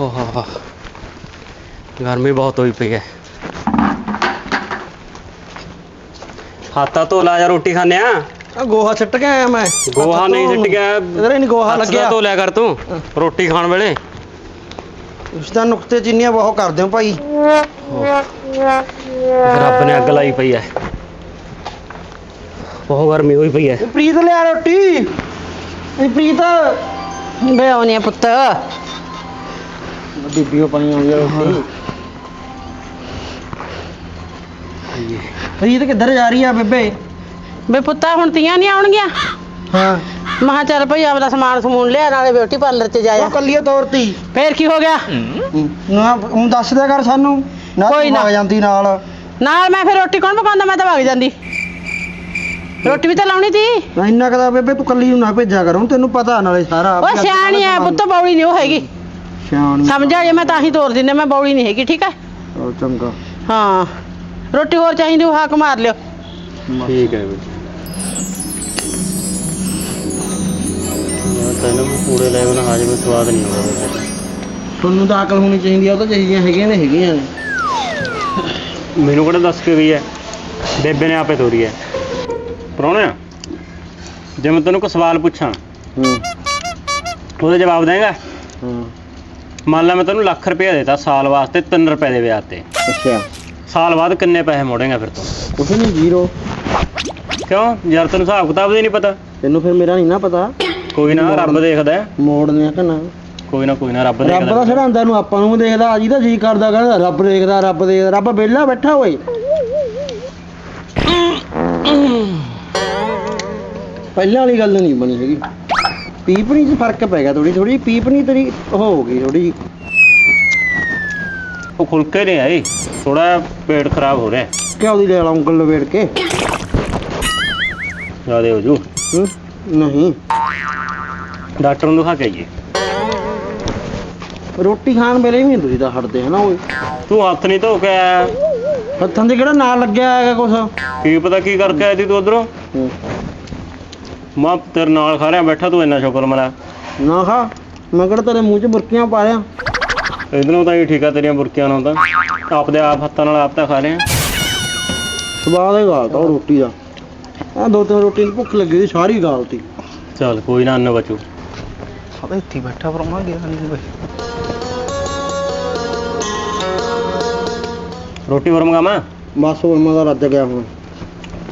ਹੋ ਹੋ ਹੋ। ਗਰਮੀ ਬਹੁਤ ਹੋਈ ਪਈ ਹੈ। ਹੱਥਾਂ ਧੋ ਲਾ ਜਾਂ ਰੋਟੀ ਖਾਣੇ ਆ? ਆ ਗੋਹਾ ਛੱਟ ਕੇ ਆਇਆ ਮੈਂ। ਗੋਹਾ ਨਹੀਂ ਸਿੱਟ ਗਿਆ ਇਧਰ ਹੀ ਨਹੀਂ ਗੋਹਾ ਹੱਥ ਤਾਂ ਲੱਗਿਆ ਧੋ ਲਿਆ ਕਰ ਤੂੰ ਰੋਟੀ ਖਾਣ ਵੇਲੇ। ਉਸ ਦਾ ਨੁਕਤੇ ਚੀਨੀਆਂ ਬਹੁਤ ਕਰਦੇ ਹੋ ਭਾਈ। ਰੱਬ ਨੇ ਅੱਗ ਲਾਈ ਪਈ ਹੈ। ਬਹੁਤ ਗਰਮੀ ਹੋਈ ਪਈ ਹੈ। ਇਹ ਪ੍ਰੀਤ ਲਿਆ ਰੋਟੀ। ਇਹ ਪ੍ਰੀਤ। ਬੇ ਆਉਣੀ ਆ ਪੁੱਤ। ਬੀਬੀ ਉਹ ਪਾਣੀ ਆਉਂਦੀ ਆ ਰੋਟੀ। ਪ੍ਰੀਤ ਕਿੱਧਰ ਜਾ ਰਹੀ ਆ ਬੇਬੇ? ਬੇ ਪੁੱਤਾ ਹੁਣ ਤੀਆਂ ਨਹੀਂ ਆਉਣਗੀਆਂ? ਹਾਂ। ਮਹਾ ਚੱਲ ਭਈ ਆਪਦਾ ਸਮਾਨ ਸਮੂਨ ਲਿਆ ਨਾਲੇ ਬਿਊਟੀ ਪਾਰਲਰ 'ਚ ਜਾਇਆ। ਉਹ ਕੱਲੀਏ ਤੋਰਤੀ ਫੇਰ ਕੀ ਹੋ ਗਿਆ? ਨਾ ਹੁਣ ਦੱਸ ਦਿਆ ਕਰ ਸਾਨੂੰ। ਨਾ ਕੋਈ ਨਾ। ਜਾਂਦੀ ਨਾਲ। ਨਾਲ ਮੈਂ ਫਿਰ ਰੋਟੀ ਕੌਣ ਪਕਾਉਂਦਾ? ਮੈਂ ਤਾਂ ਵਗ ਜਾਂਦੀ। ਰੋਟੀ ਵੀ ਤਾਂ ਲਾਉਣੀ ਤੀ। ਨਾ ਇੰਨਾ ਕਦਾ ਬੇਬੇ ਤੂੰ ਕੱਲੀ ਨੂੰ ਨਾ ਭੇਜਿਆ ਕਰ ਹੁਣ ਤੈਨੂੰ ਪਤਾ ਨਾਲੇ ਸਾਰਾ। ਉਹ ਸਿਆਣੀ ਐ ਪੁੱਤ ਬੌਲੀ ਨਹੀਂ ਉਹ ਹੈਗੀ। ਸਿਆਣੀ ਸਮਝ ਆ ਜੇ ਮੈਂ ਤਾਂ ਹੀ ਤੋਰ ਦਿੰਨੇ ਮੈਂ ਬੌਲੀ ਨਹੀਂ ਹੈਗੀ ਠੀਕ ਹੈ? ਉਹ ਚੰਗਾ। ਹਾਂ। ਰੋਟੀ ਹੋਰ ਚਾਹੀਦੀ ਉਹ ਹਾਕ ਮਾਰ ਲਿਓ। ਠੀਕ ਹੈ ਤੈਨੂੰ ਵੀ ਸਵਾਦ ਨਹੀਂ ਆਉਂਦਾ ਤੁਹਾਨੂੰ ਤਾਂ ਅਕਲ ਹੋਣੀ ਚਾਹੀਦੀ ਆ ਉਹ ਤਾਂ ਜਿਹੜੀਆਂ ਹੈਗੀਆਂ ਨੇ ਹੈਗੀਆਂ ਨੇ। ਮੈਨੂੰ ਕਿਹੜਾ ਦੱਸ ਕੇ ਗਈ ਹੈ? ਬੇਬੇ ਨੇ ਆਪੇ ਤੋਰੀ ਹੈ। ਪ੍ਰਾਹੁਣਿਆ ਜੇ ਮੈਂ ਤੈਨੂੰ ਕੋਈ ਸਵਾਲ ਪੁੱਛਾਂ ਹੂੰ। ਉਹਦਾ ਜਵਾਬ ਦੇਂਗਾ ਹਾਂ। ਮੰਨ ਲਾ ਮੈਂ ਤੈਨੂੰ ਲੱਖ ਰੁਪਏ ਦੇਤਾ ਸਾਲ ਵਾਸਤੇ 3 ਰੁਪਏ ਦੇ ਵਿਆਜ ਤੇ। ਅੱਛਾ। ਸਾਲ ਬਾਅਦ ਕਿੰਨੇ ਪੈਸੇ ਮੋੜੇਗਾ ਫਿਰ ਤੂੰ? ਕੁਛ ਨਹੀਂ ਜ਼ੀਰੋ। ਕਿਉਂ? ਯਾਰ ਤੈਨੂੰ ਹਿਸਾਬ ਕਿਤਾਬ ਦੀ ਨਹੀਂ ਪਤਾ। ਤੈਨੂੰ ਫਿਰ ਮੇਰਾ ਨਹੀਂ ਨਾ ਪਤਾ। ਕੋਈ ਨਾ ਰੱਬ ਦੇਖਦਾ ਹੈ। ਮੋੜਨੇ ਆ ਕਿ ਨਾ? ਕੋਈ ਨਾ ਕੋਈ ਨਾ ਰੱਬ ਰੱਬ ਦਾ ਦੇਖਦਾ ਸਿਰੰਦਾ ਨੂੰ ਆਪਾਂ ਨੂੰ ਦੇਖਦਾ ਅਜੀ ਤਾਂ ਜੀ ਕਰਦਾ ਕਹਿੰਦਾ ਰੱਬ ਦੇਖਦਾ ਰੱਬ ਦੇਖਦਾ ਰੱਬ ਵਿਹਲਾ ਬੈਠਾ ਹੋਏ ਪਹਿਲਾਂ ਵਾਲੀ ਗੱਲ ਨਹੀਂ ਬਣੀ ਹੈਗੀ। ਪੀਪਣੀ 'ਚ ਫ਼ਰਕ ਪੈ ਗਿਆ ਥੋੜੀ ਥੋੜੀ ਪੀਪਣੀ ਤੇਰੀ ਉਹ ਹੋ ਗਈ ਥੋੜੀ ਉਹ ਖੁਲਕੇ ਨਹੀਂ ਆਈ ਥੋੜਾ ਪੇਟ ਖਰਾਬ ਹੋ ਰਿਹਾ। ਕਿਉਂ ਦੀ ਲੈ ਲਾ ਉਂਗਲ ਲਵੇੜ ਕੇ? ਜਿਆਦੇ ਹੋ ਜੂ ਹੂੰ? ਨਹੀਂ। ਡਾਕਟਰ ਨੂੰ ਦਿਖਾ ਕੇ ਆਈਏ। ਰੋਟੀ ਖਾਣ ਵੇਲੇ ਵੀ ਨੀ ਤੁਸੀਂ ਤਾਂ ਹਟਦੇ ਹਨਾ ਓਏ? ਤੂੰ ਹੱਥ ਨਹੀਂ ਧੋ ਕੇ ਆਇਆ ਹੱਥਾਂ ਦੇ ਕਿਹੜਾ ਨਾਲ ਲੱਗਿਆ ਹੈਗਾ ਕੁਛ? ਕੀ ਪਤਾ ਕੀ ਕਰਕੇ ਆਈ ਤੀ ਤੂੰ ਉਧਰੋਂ? ਹੂੰ। ਮੈਂ ਤੇਰੇ ਨਾਲ ਖਾ ਰਿਹਾ ਬੈਠਾ ਤੂੰ ਇੰਨਾ ਸ਼ੁਕਰ ਮਨਾ। ਨਾ ਖਾ ਮੈਂ ਕਿਹੜਾ ਤੇਰੇ ਮੂੰਹ 'ਚ ਬੁਰਕੀਆਂ ਪਾ ਰਿਆ ਇਧਰੋਂ ਤਾਂ ਹੀ ਠੀਕ ਆ ਤੇਰੀਆਂ ਬੁਰਕੀਆਂ ਨਾਲ ਤਾਂ। ਆਪਦੇ ਆਪ ਹੱਥਾਂ ਨਾਲ ਆਪ ਤਾਂ ਖਾ ਰਿਹਾ ਸਵਾਦ ਹੀ ਗਾਲਤਾ ਉਹ ਰੋਟੀ ਦਾ। ਆ ਦੋ ਤਿੰਨ ਰੋਟੀ ਦੀ ਭੁੱਖ ਲੱਗੀ ਸੀ ਸਾਰੀ ਗਾਲਤੀ ਚੱਲ ਕੋਈ ਨਾ ਅੰਨ ਬਚੂ। ਸਾਡਾ ਇੱਥੇ ਬੈਠਾ ਪਰਮਾ ਗਿਆ ਨਹੀਂ ਬਈ ਰੋਟੀ ਹੋਰ ਮੰਗਾਵਾਂ? ਬਸ ਹੁਣ ਮੈਂ ਤਾਂ ਰੱਜ ਗਿਆ ਹੁਣ।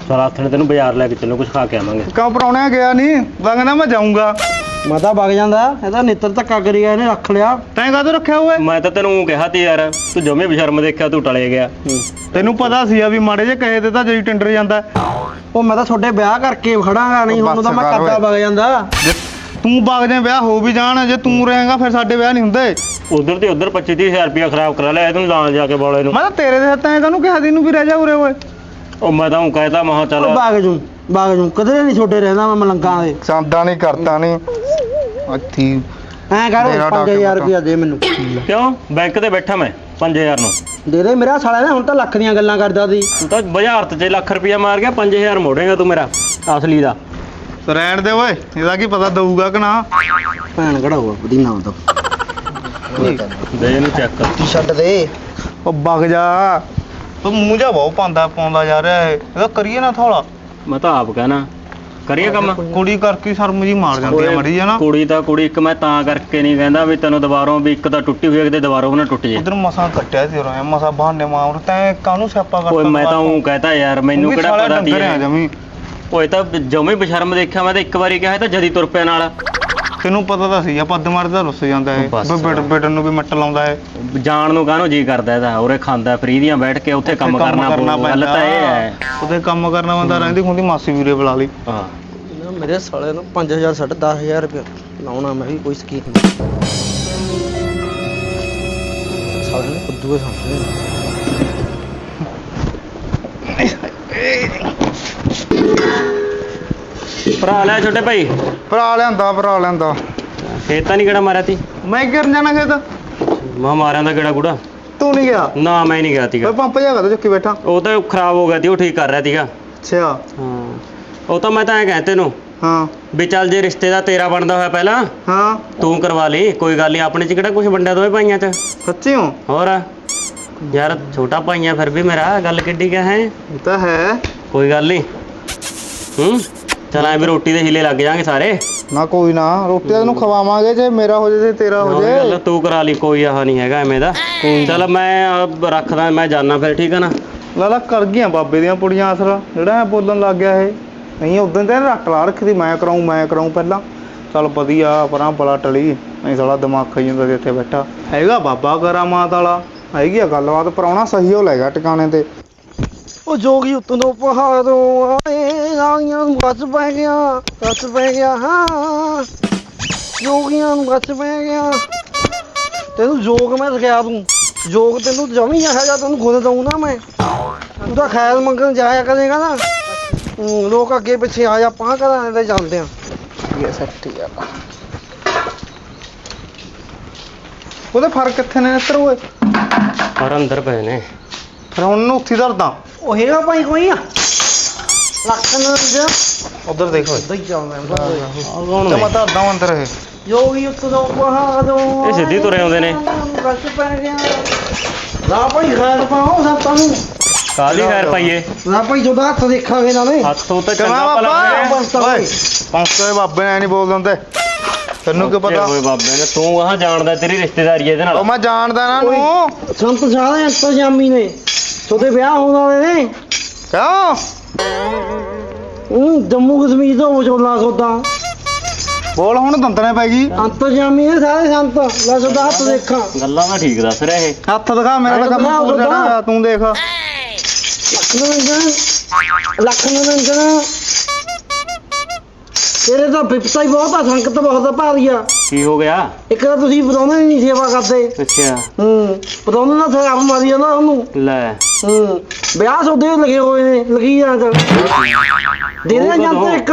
ਚਲ ਆਥਣੇ ਤੈਨੂੰ ਬਾਜ਼ਾਰ ਲੈ ਕੇ ਚੱਲੋ ਕੁਝ ਖਾ ਕੇ ਆਵਾਂਗੇ। ਕਿਉਂ ਪਰਾਉਣਿਆ ਗਿਆ ਨਹੀਂ ਕਹਿੰਦਾ ਮੈਂ ਜਾਊਂਗਾ। ਮੈਂ ਤਾਂ ਵਗ ਜਾਂਦਾ ਇਹਦਾ ਨਿੱਤਰ ਧੱਕਾ ਕਰੀ ਗਿਆ ਇਹਨੇ ਰੱਖ ਲਿਆ। ਤੈਂ ਕਾਹਦੋਂ ਰੱਖਿਆ ਹੋਇਆ? ਮੈਂ ਤਾਂ ਤੈਨੂੰ ਊਂ ਕਿਹਾ ਤੀ ਯਾਰ ਤੂੰ ਜਮੇ ਬਸ਼ਰਮ ਦੇਖਿਆ ਤੂੰ ਟਲੇ ਗਿਆ। ਤੈਨੂੰ ਪਤਾ ਸੀ ਆ ਵੀ ਮਾੜੇ ਜੇ ਕਹੇ ਤੇ ਤਾਂ ਜਈ ਟਿੰਡਰ ਜਾਂਦਾ। ਉਹ ਮੈਂ ਤਾਂ ਤੁਹਾਡੇ ਵਿਆਹ ਕਰਕੇ ਖੜਾਂਗਾ ਨਹੀਂ ਹੁਣ ਤਾਂ ਮੈਂ ਬਸ ਕਰ। ਵਗ ਜਾਂਦਾ। ਜੇ ਤੂੰ ਵਗ ਜਾ ਵਿਆਹ ਹੋ ਵੀ ਜਾਣ ਜੇ ਤੂੰ ਰਹੇਗਾ ਫਿਰ ਸਾਡੇ ਵਿਆਹ ਨਹੀਂ ਹੁੰਦੇ। ਉਧਰ ਤੇ ਉਧਰ 25 30000 ਰੁਪਇਆ ਖਰਾਬ ਕਰਾ ਲਿਆ ਤੂੰ ਨਾਲ ਜਾ ਕੇ ਬੋਲੇ ਨੂੰ। ਮੈਂ ਤਾਂ ਤੇਰੇ ਦੇ ਹੱਥਾਂ ਕਾਹਨੂੰ ਕਿਹਾ ਤੈਨੂੰ ਵੀ ਰਹਿ ਜਾ ਉਰੇ ਓਏ। ਉਹ ਮੈਂ ਤਾਂ ਊਂ ਕਹਿਤਾ ਮਹਾ ਚੱਲ ਉਹ ਵਗ ਜੂ ਵਗ ਜੂ। ਕਦੇ ਨਹੀਂ ਛੋਟੇ ਰਹਿੰਦਾ ਮੈਂ ਮਲੰਗਾਂ ਦੇ। ਚਾਂਦਾ ਨਹੀਂ ਕਰਤਾ ਨਹੀਂ ਅੱਥੀ ਐਂ ਕਰ ਮੇਰਾ 5000 ਡਾਕਟਰ ਰੁਪਇਆ ਦੇ ਮੈਨੂੰ। ਕਿਉਂ? ਬੈਂਕ ਤੇ ਬੈਠਾ ਮੈਂ 5000 ਨੂੰ। ਦੇ ਦੇ ਮੇਰਾ ਸਾਲਾ ਨਾ ਹੁਣ ਤਾਂ ਲੱਖ ਦੀਆਂ ਗੱਲਾਂ ਕਰਦਾ ਸੀ। ਤੂੰ ਤਾਂ ਬਾਜ਼ਾਰ ਤੇ ਜੇ ਲੱਖ ਰੁਪਇਆ ਮਾਰ ਗਿਆ 5000 ਮੋੜੇਗਾ ਤੂੰ ਮੇਰਾ ਅਸਲੀ ਦਾ। ਰਹਿਣ ਦੇ ਓਏ ਇਹਦਾ ਕੀ ਪਤਾ ਦਊਗਾ ਕਿ ਨਾ? ਭੈਣ ਕਢਾਓ ਆਪਦੀ ਨਾਮ ਤੋਂ। ਦੇ ਇਹਨੂੰ ਚੈੱਕ ਕਰ ਛੱਡ ਦੇ। ਉਹ ਵਗ ਜਾ। ਤੂੰ ਮੂੰਹ ਜਾ ਬਹੁ ਪਾਉਂਦਾ ਪਾਉਂਦਾ ਜਾ ਰਿਹਾ ਹੈ ਇਹਦਾ ਕਰੀਏ ਨਾ ਥੋੜਾ ਮੈਂ ਤਾਂ ਆਪ ਕਹਿਣਾ ਕਰੀਏ ਕੰਮ। ਕੁੜੀ ਕਰਕੇ ਸ਼ਰਮ ਜੀ ਮਾਰ ਜਾਂਦੀ ਆ ਮੜੀ ਨਾ। ਕੁੜੀ ਤਾਂ ਕੁੜੀ ਇੱਕ ਮੈਂ ਤਾਂ ਕਰਕੇ ਨਹੀਂ ਕਹਿੰਦਾ ਵੀ ਤੈਨੂੰ ਦੁਬਾਰੋਂ ਵੀ ਇੱਕ ਤਾਂ ਟੁੱਟੀ ਹੋਈ ਹੈ ਕਿਤੇ ਦੁਬਾਰੋਂ ਵੀ ਨਾ ਟੁੱਟ ਜੇ ਉਧਰ ਮਸਾਂ ਕੱਟਿਆ ਸੀ ਰੋਇਆ ਮਸਾਂ ਬਹਾਨੇ ਮਾਰ ਤੈਂ ਕਾਹਨੂੰ ਸਿਆਪਾ ਕਰਤਾ ਓਏ ਮੈਂ ਤਾਂ ਉਹ ਕਹਤਾ ਯਾਰ ਮੈਨੂੰ ਕਿਹੜਾ ਪਤਾ ਜਮੀ। ਓਏ ਤਾਂ ਜਮੇ ਬਸ਼ਰਮ ਦੇਖਿਆ ਮੈਂ ਤਾਂ ਇੱਕ ਵਾਰੀ ਕਿਹਾ ਤਾਂ ਜਦੀ ਤੁਰ ਪਿਆ ਨਾਲ। ਤੈਨੂੰ ਪਤਾ ਤਾਂ ਸੀ ਆ ਪੱਦ ਮਾਰਦਾ ਰੁੱਸ ਜਾਂਦਾ ਹੈ ਬਸ। ਬੇਟ ਬੇਟਨ ਨੂੰ ਵੀ ਮੱਟ ਲਾਉਂਦਾ ਹੈ ਜਾਣ ਨੂੰ ਕਾਹਨੂੰ ਜੀ ਕਰਦਾ ਇਹਦਾ ਉਰੇ ਖਾਂਦਾ ਫਰੀ ਦੀਆਂ ਬੈਠ ਕੇ ਉੱਥੇ ਕੰਮ ਕਰਨਾ ਪਊ ਗੱਲ ਤਾਂ ਇਹ ਹੈ। ਉਹਦੇ ਕੰਮ ਕਰਨਾ ਬੰਦਾ ਰਹਿੰਦੀ ਖੁੰਦੀ ਮਾਸੀ ਵੀਰੇ ਬੁਲਾ ਲਈ। ਹਾਂ। ਨਾ ਮੇਰੇ ਸਾਲੇ ਨੂੰ 5000 ਛੱਡ 10000 ਰੁਪਇਆ ਲਾਉਣਾ ਮੈਂ ਵੀ ਕੋਈ ਸਕੀਮ ਸਾਲੇ ਨੇ ਕੁੱਦੂ ਦੇ ਸਾਹਮਣੇ। ਭਰਾ ਲੈ ਛੋਟੇ ਭਾਈ। ਭਰਾ ਲਿਆਂਦਾ ਭਰਾ ਲਿਆਂਦਾ। ਖੇਤਾਂ ਨਹੀਂ ਕਿਹੜਾ ਮਾਰਿਆ ਤੀ? ਮੈਂ ਕਿਰਨ ਜਾਣਾ ਖੇਤ। ਮੈਂ ਮਾਰਿਆ ਦਾ ਕਿਹੜਾ ਗੁੜਾ। ਤੂੰ ਨਹੀਂ ਗਿਆ? ਨਾ ਮੈਂ ਨਹੀਂ ਗਿਆ ਤੀਗਾ। ਮੈਂ ਪੰਪ ਜਾ ਕੇ ਚੁੱਕੀ ਬੈਠਾ। ਉਹ ਤਾਂ ਖਰਾਬ ਹੋ ਗਿਆ ਤੀ ਉਹ ਠੀਕ ਕਰ ਰਿਹਾ ਤੀਗਾ। ਅੱਛਾ। ਹਾਂ। ਉਹ ਤਾਂ ਮੈਂ ਤਾਂ ਐ ਕਹਿ ਤੈਨੂੰ ਹਾਂ। ਵੀ ਚੱਲ ਜੇ ਰਿਸ਼ਤੇ ਦਾ ਤੇਰਾ ਬਣਦਾ ਹੋਇਆ ਪਹਿਲਾਂ ਹਾਂ। ਤੂੰ ਕਰਵਾ ਲਈ ਕੋਈ ਗੱਲ ਨਹੀਂ ਆਪਣੇ ਚ ਕਿਹੜਾ ਕੁਝ ਵੰਡਿਆ ਦੋਵੇਂ ਭਾਈਆਂ ਚ? ਸੱਚੀ ਹੋ ਹੋਰ? ਯਾਰ ਛੋਟਾ ਭਾਈਆਂ ਫਿਰ ਵੀ ਮੇਰਾ ਗੱਲ ਕਿੱਡੀ ਕਾ ਹੈ? ਇਹ ਤਾਂ ਹੈ। ਕੋਈ ਗੱਲ ਨਹੀਂ। ਹੂੰ? ਚਲ ਐ ਵੀ ਰੋਟੀ ਦੇ ਹਿੱਲੇ ਲੱਗ ਜਾਾਂਗੇ ਸਾਰੇ। ਨਾ ਕੋਈ ਨਾ ਰੋਟੀ ਤੈਨੂੰ ਖਵਾਵਾਂਗੇ ਜੇ ਮੇਰਾ ਹੋ ਜੇ ਤੇ ਤੇਰਾ ਹੋ ਗੱਲ ਜੇ। ਆ, ਤੂੰ ਕਰਾ ਲਈ ਕੋਈ ਆਹ ਨਹੀਂ ਹੈਗਾ ਐਵੇਂ ਦਾ। ਚਲ ਮੈਂ ਰੱਖਦਾ ਮੈਂ ਜਾਣਾ ਫਿਰ ਠੀਕ ਹੈ ਨਾ? ਲਾਲਾ ਕਰ ਗਈਆਂ ਬਾਬੇ ਦੀਆਂ ਪੁੜੀਆਂ ਅਸਰ ਜਿਹੜਾ ਐ ਬੋਲਣ ਲੱਗ ਗਿਆ ਇਹ। ਨਹੀਂ ਉਦੋਂ ਤੇ ਰੱਟ ਲਾ ਰੱਖੀ ਦੀ ਮੈਂ ਕਰਾਉਂ ਮੈਂ ਕਰਾਉਂ ਪਹਿਲਾਂ। ਚੱਲ ਵਧੀਆ ਪਰਾਂ ਬਲਾ ਟਲੀ। ਨਹੀਂ ਸਾਲਾ ਦਿਮਾਗ ਖਾਈ ਜਾਂਦਾ ਸੀ ਇੱਥੇ ਬੈਠਾ। ਹੈਗਾ ਬਾਬਾ ਕਰਾਮਾਤ ਵਾਲਾ ਹੈਗੀ ਆ ਗੱਲਬਾਤ ਪਰਾਉਣਾ ਸਹੀ ਹੋ ਲੈਗਾ ਟਿਕਾਣੇ ਤੇ। ਉਹ ਜੋਗੀ ਉਤੋਂ ਪਹਾੜੋਂ ਆਏ ਰਾਣੀਆਂ ਨੂੰ ਗੱਸ ਪੈ ਗਿਆ ਗੱਸ ਪੈ ਗਿਆ ਹਾਂ। ਜੋਗੀਆਂ ਨੂੰ ਗੱਸ ਪੈ ਗਿਆ। ਤੈਨੂੰ ਜੋਗ ਮੈਂ ਸਿਖਾ ਦੂੰ। ਜੋਗ ਤੈਨੂੰ ਜਮੀ ਆ ਜਾ ਤੈਨੂੰ ਖੁਦ ਦਊਂ ਨਾ ਮੈਂ। ਤੂੰ ਤਾਂ ਖੈਰ ਮੰਗਣ ਜਾਇਆ ਕਰੇਗਾ ਨਾ। ਲੋਕ ਅੱਗੇ ਪਿੱਛੇ ਆ ਜਾ ਪਾਂ ਕਰਾਂ ਤੇ ਚੱਲਦੇ ਆ। ਇਹ ਸੱਟੀ ਆ ਉਹਦੇ ਫ਼ਰਕ ਕਿੱਥੇ ਨੇ ਨੇਤਰ ਓਏ ਪਰ ਅੰਦਰ ਪਏ ਨੇ। ਫਿਰ ਹੁਣ ਨੂੰ ਉੱਥੇ ਧਰਦਾ। ਉਹ ਹੈਗਾ ਭਾਈ ਕੋਈ ਆ। ਲੱਖਣ ਜਾ ਉਧਰ ਦੇਖ। ਦਈ ਆਹ ਕੌਣ ਤੇ ਨੇ ਮੈਂ ਧਰਦਾ ਅੰਦਰ ਇਹ। ਜੋਗੀ ਉਤੋਂ ਪਹਾੜੋਂ ਇਹ ਸਿੱਧੀ ਤੁਰੇ ਆਉਂਦੇ ਨੇ। ਗੱਸ ਪੈ ਗਿਆ। ਲਾ ਭਾਈ ਖੈਰ ਪਾਓ ਸੰਤਾਂ ਨੂੰ। ਕਾਹਦੀ ਖੈਰ ਪਾਈਏ? ਨਾ ਭਾਈ ਤੁਹਾਡਾ ਹੱਥ ਦੇਖਾਂਗੇ ਨਾਲੇ। ਹੱਥੋਂ ਤਾਂ ਚੰਗਾ ਭਲਾ ਬਾਬਾ? ਹੈ। ਬਸ ਤਾਂ ਓਏ ਭਾਈ। ਪੰਸੋ ਬਾਬੇ ਨੇ ਨਹੀਂ ਬੋਲਦੇ ਹੁੰਦੇ। ਤੈਨੂੰ ਕੀ ਪਤਾ? ਓਏ ਬਾਬੇ ਨੇ ਤੂੰ ਆਹ ਜਾਣਦਾ ਤੇਰੀ ਰਿਸ਼ਤੇਦਾਰੀ ਇਹਦੇ ਨਾਲ। ਉਹ ਮੈਂ ਜਾਣਦਾ ਇਹਨਾਂ ਨੂੰ। ਸੰਤ ਸਾਰੇ ਅੰਤਰਜਾਮੀ ਨੇ। ਤੁਹਾਡੇ ਵਿਆਹ ਹੋਣ ਵਾਲੇ ਨੇ? ਕਿਉਂ? ਉਹ ਜੰਮੂ ਕਸ਼ਮੀਰ ਤੋਂ ਵਿਚੋਲਾ ਸੋਦਾ। ਬੋਲ ਹੁਣ ਦੰਦਣੇ ਪੈ ਗਈ। ਅੰਤਰਜਾਮੀ ਨੇ ਸਾਰੇ ਸੰਤ। ਲੈ ਤੁਹਾਡਾ ਹੱਥ ਦੇਖਾਂ। ਗੱਲਾਂ ਤਾਂ ਠੀਕ ਦੱਸ ਰਿਹਾ ਇਹ। ਹੱਥ ਦਿਖਾ ਮੇਰਾ ਤਾਂ ਕੰਮ ਪੂਰ। ਜਾਣਾ ਤੂੰ ਦੇਖ। ਲੱਖ ਨਰੰਜਨ ਲੱਖ ਨਰੰਜਨ ਤੇਰੇ ਤਾਂ ਬਿਪਤਾ ਹੀ ਬਹੁਤ ਆ ਸੰਕਟ ਬਹੁਤ ਆ ਭਾਰੀ ਆ। ਕੀ ਹੋ ਗਿਆ? ਇੱਕ ਤਾਂ ਤੁਸੀਂ ਬਤਾਉਂਦੇ ਨਹੀਂ ਸੇਵਾ ਕਰਦੇ। ਅੱਛਾ। ਹੂੰ ਬਤਾਉਂਦੇ ਨਾ ਸੇਵਾ ਮਾਰੀ ਜਾਂਦਾ ਉਹਨੂੰ। ਲੈ। ਹੂੰ ਵਿਆਹ ਸੌਦੇ ਲੱਗੇ ਹੋਏ ਨੇ ਲਗੀ ਜਾਂ ਚ ਦੇ ਦੇ ਜੰਤ ਇੱਕ।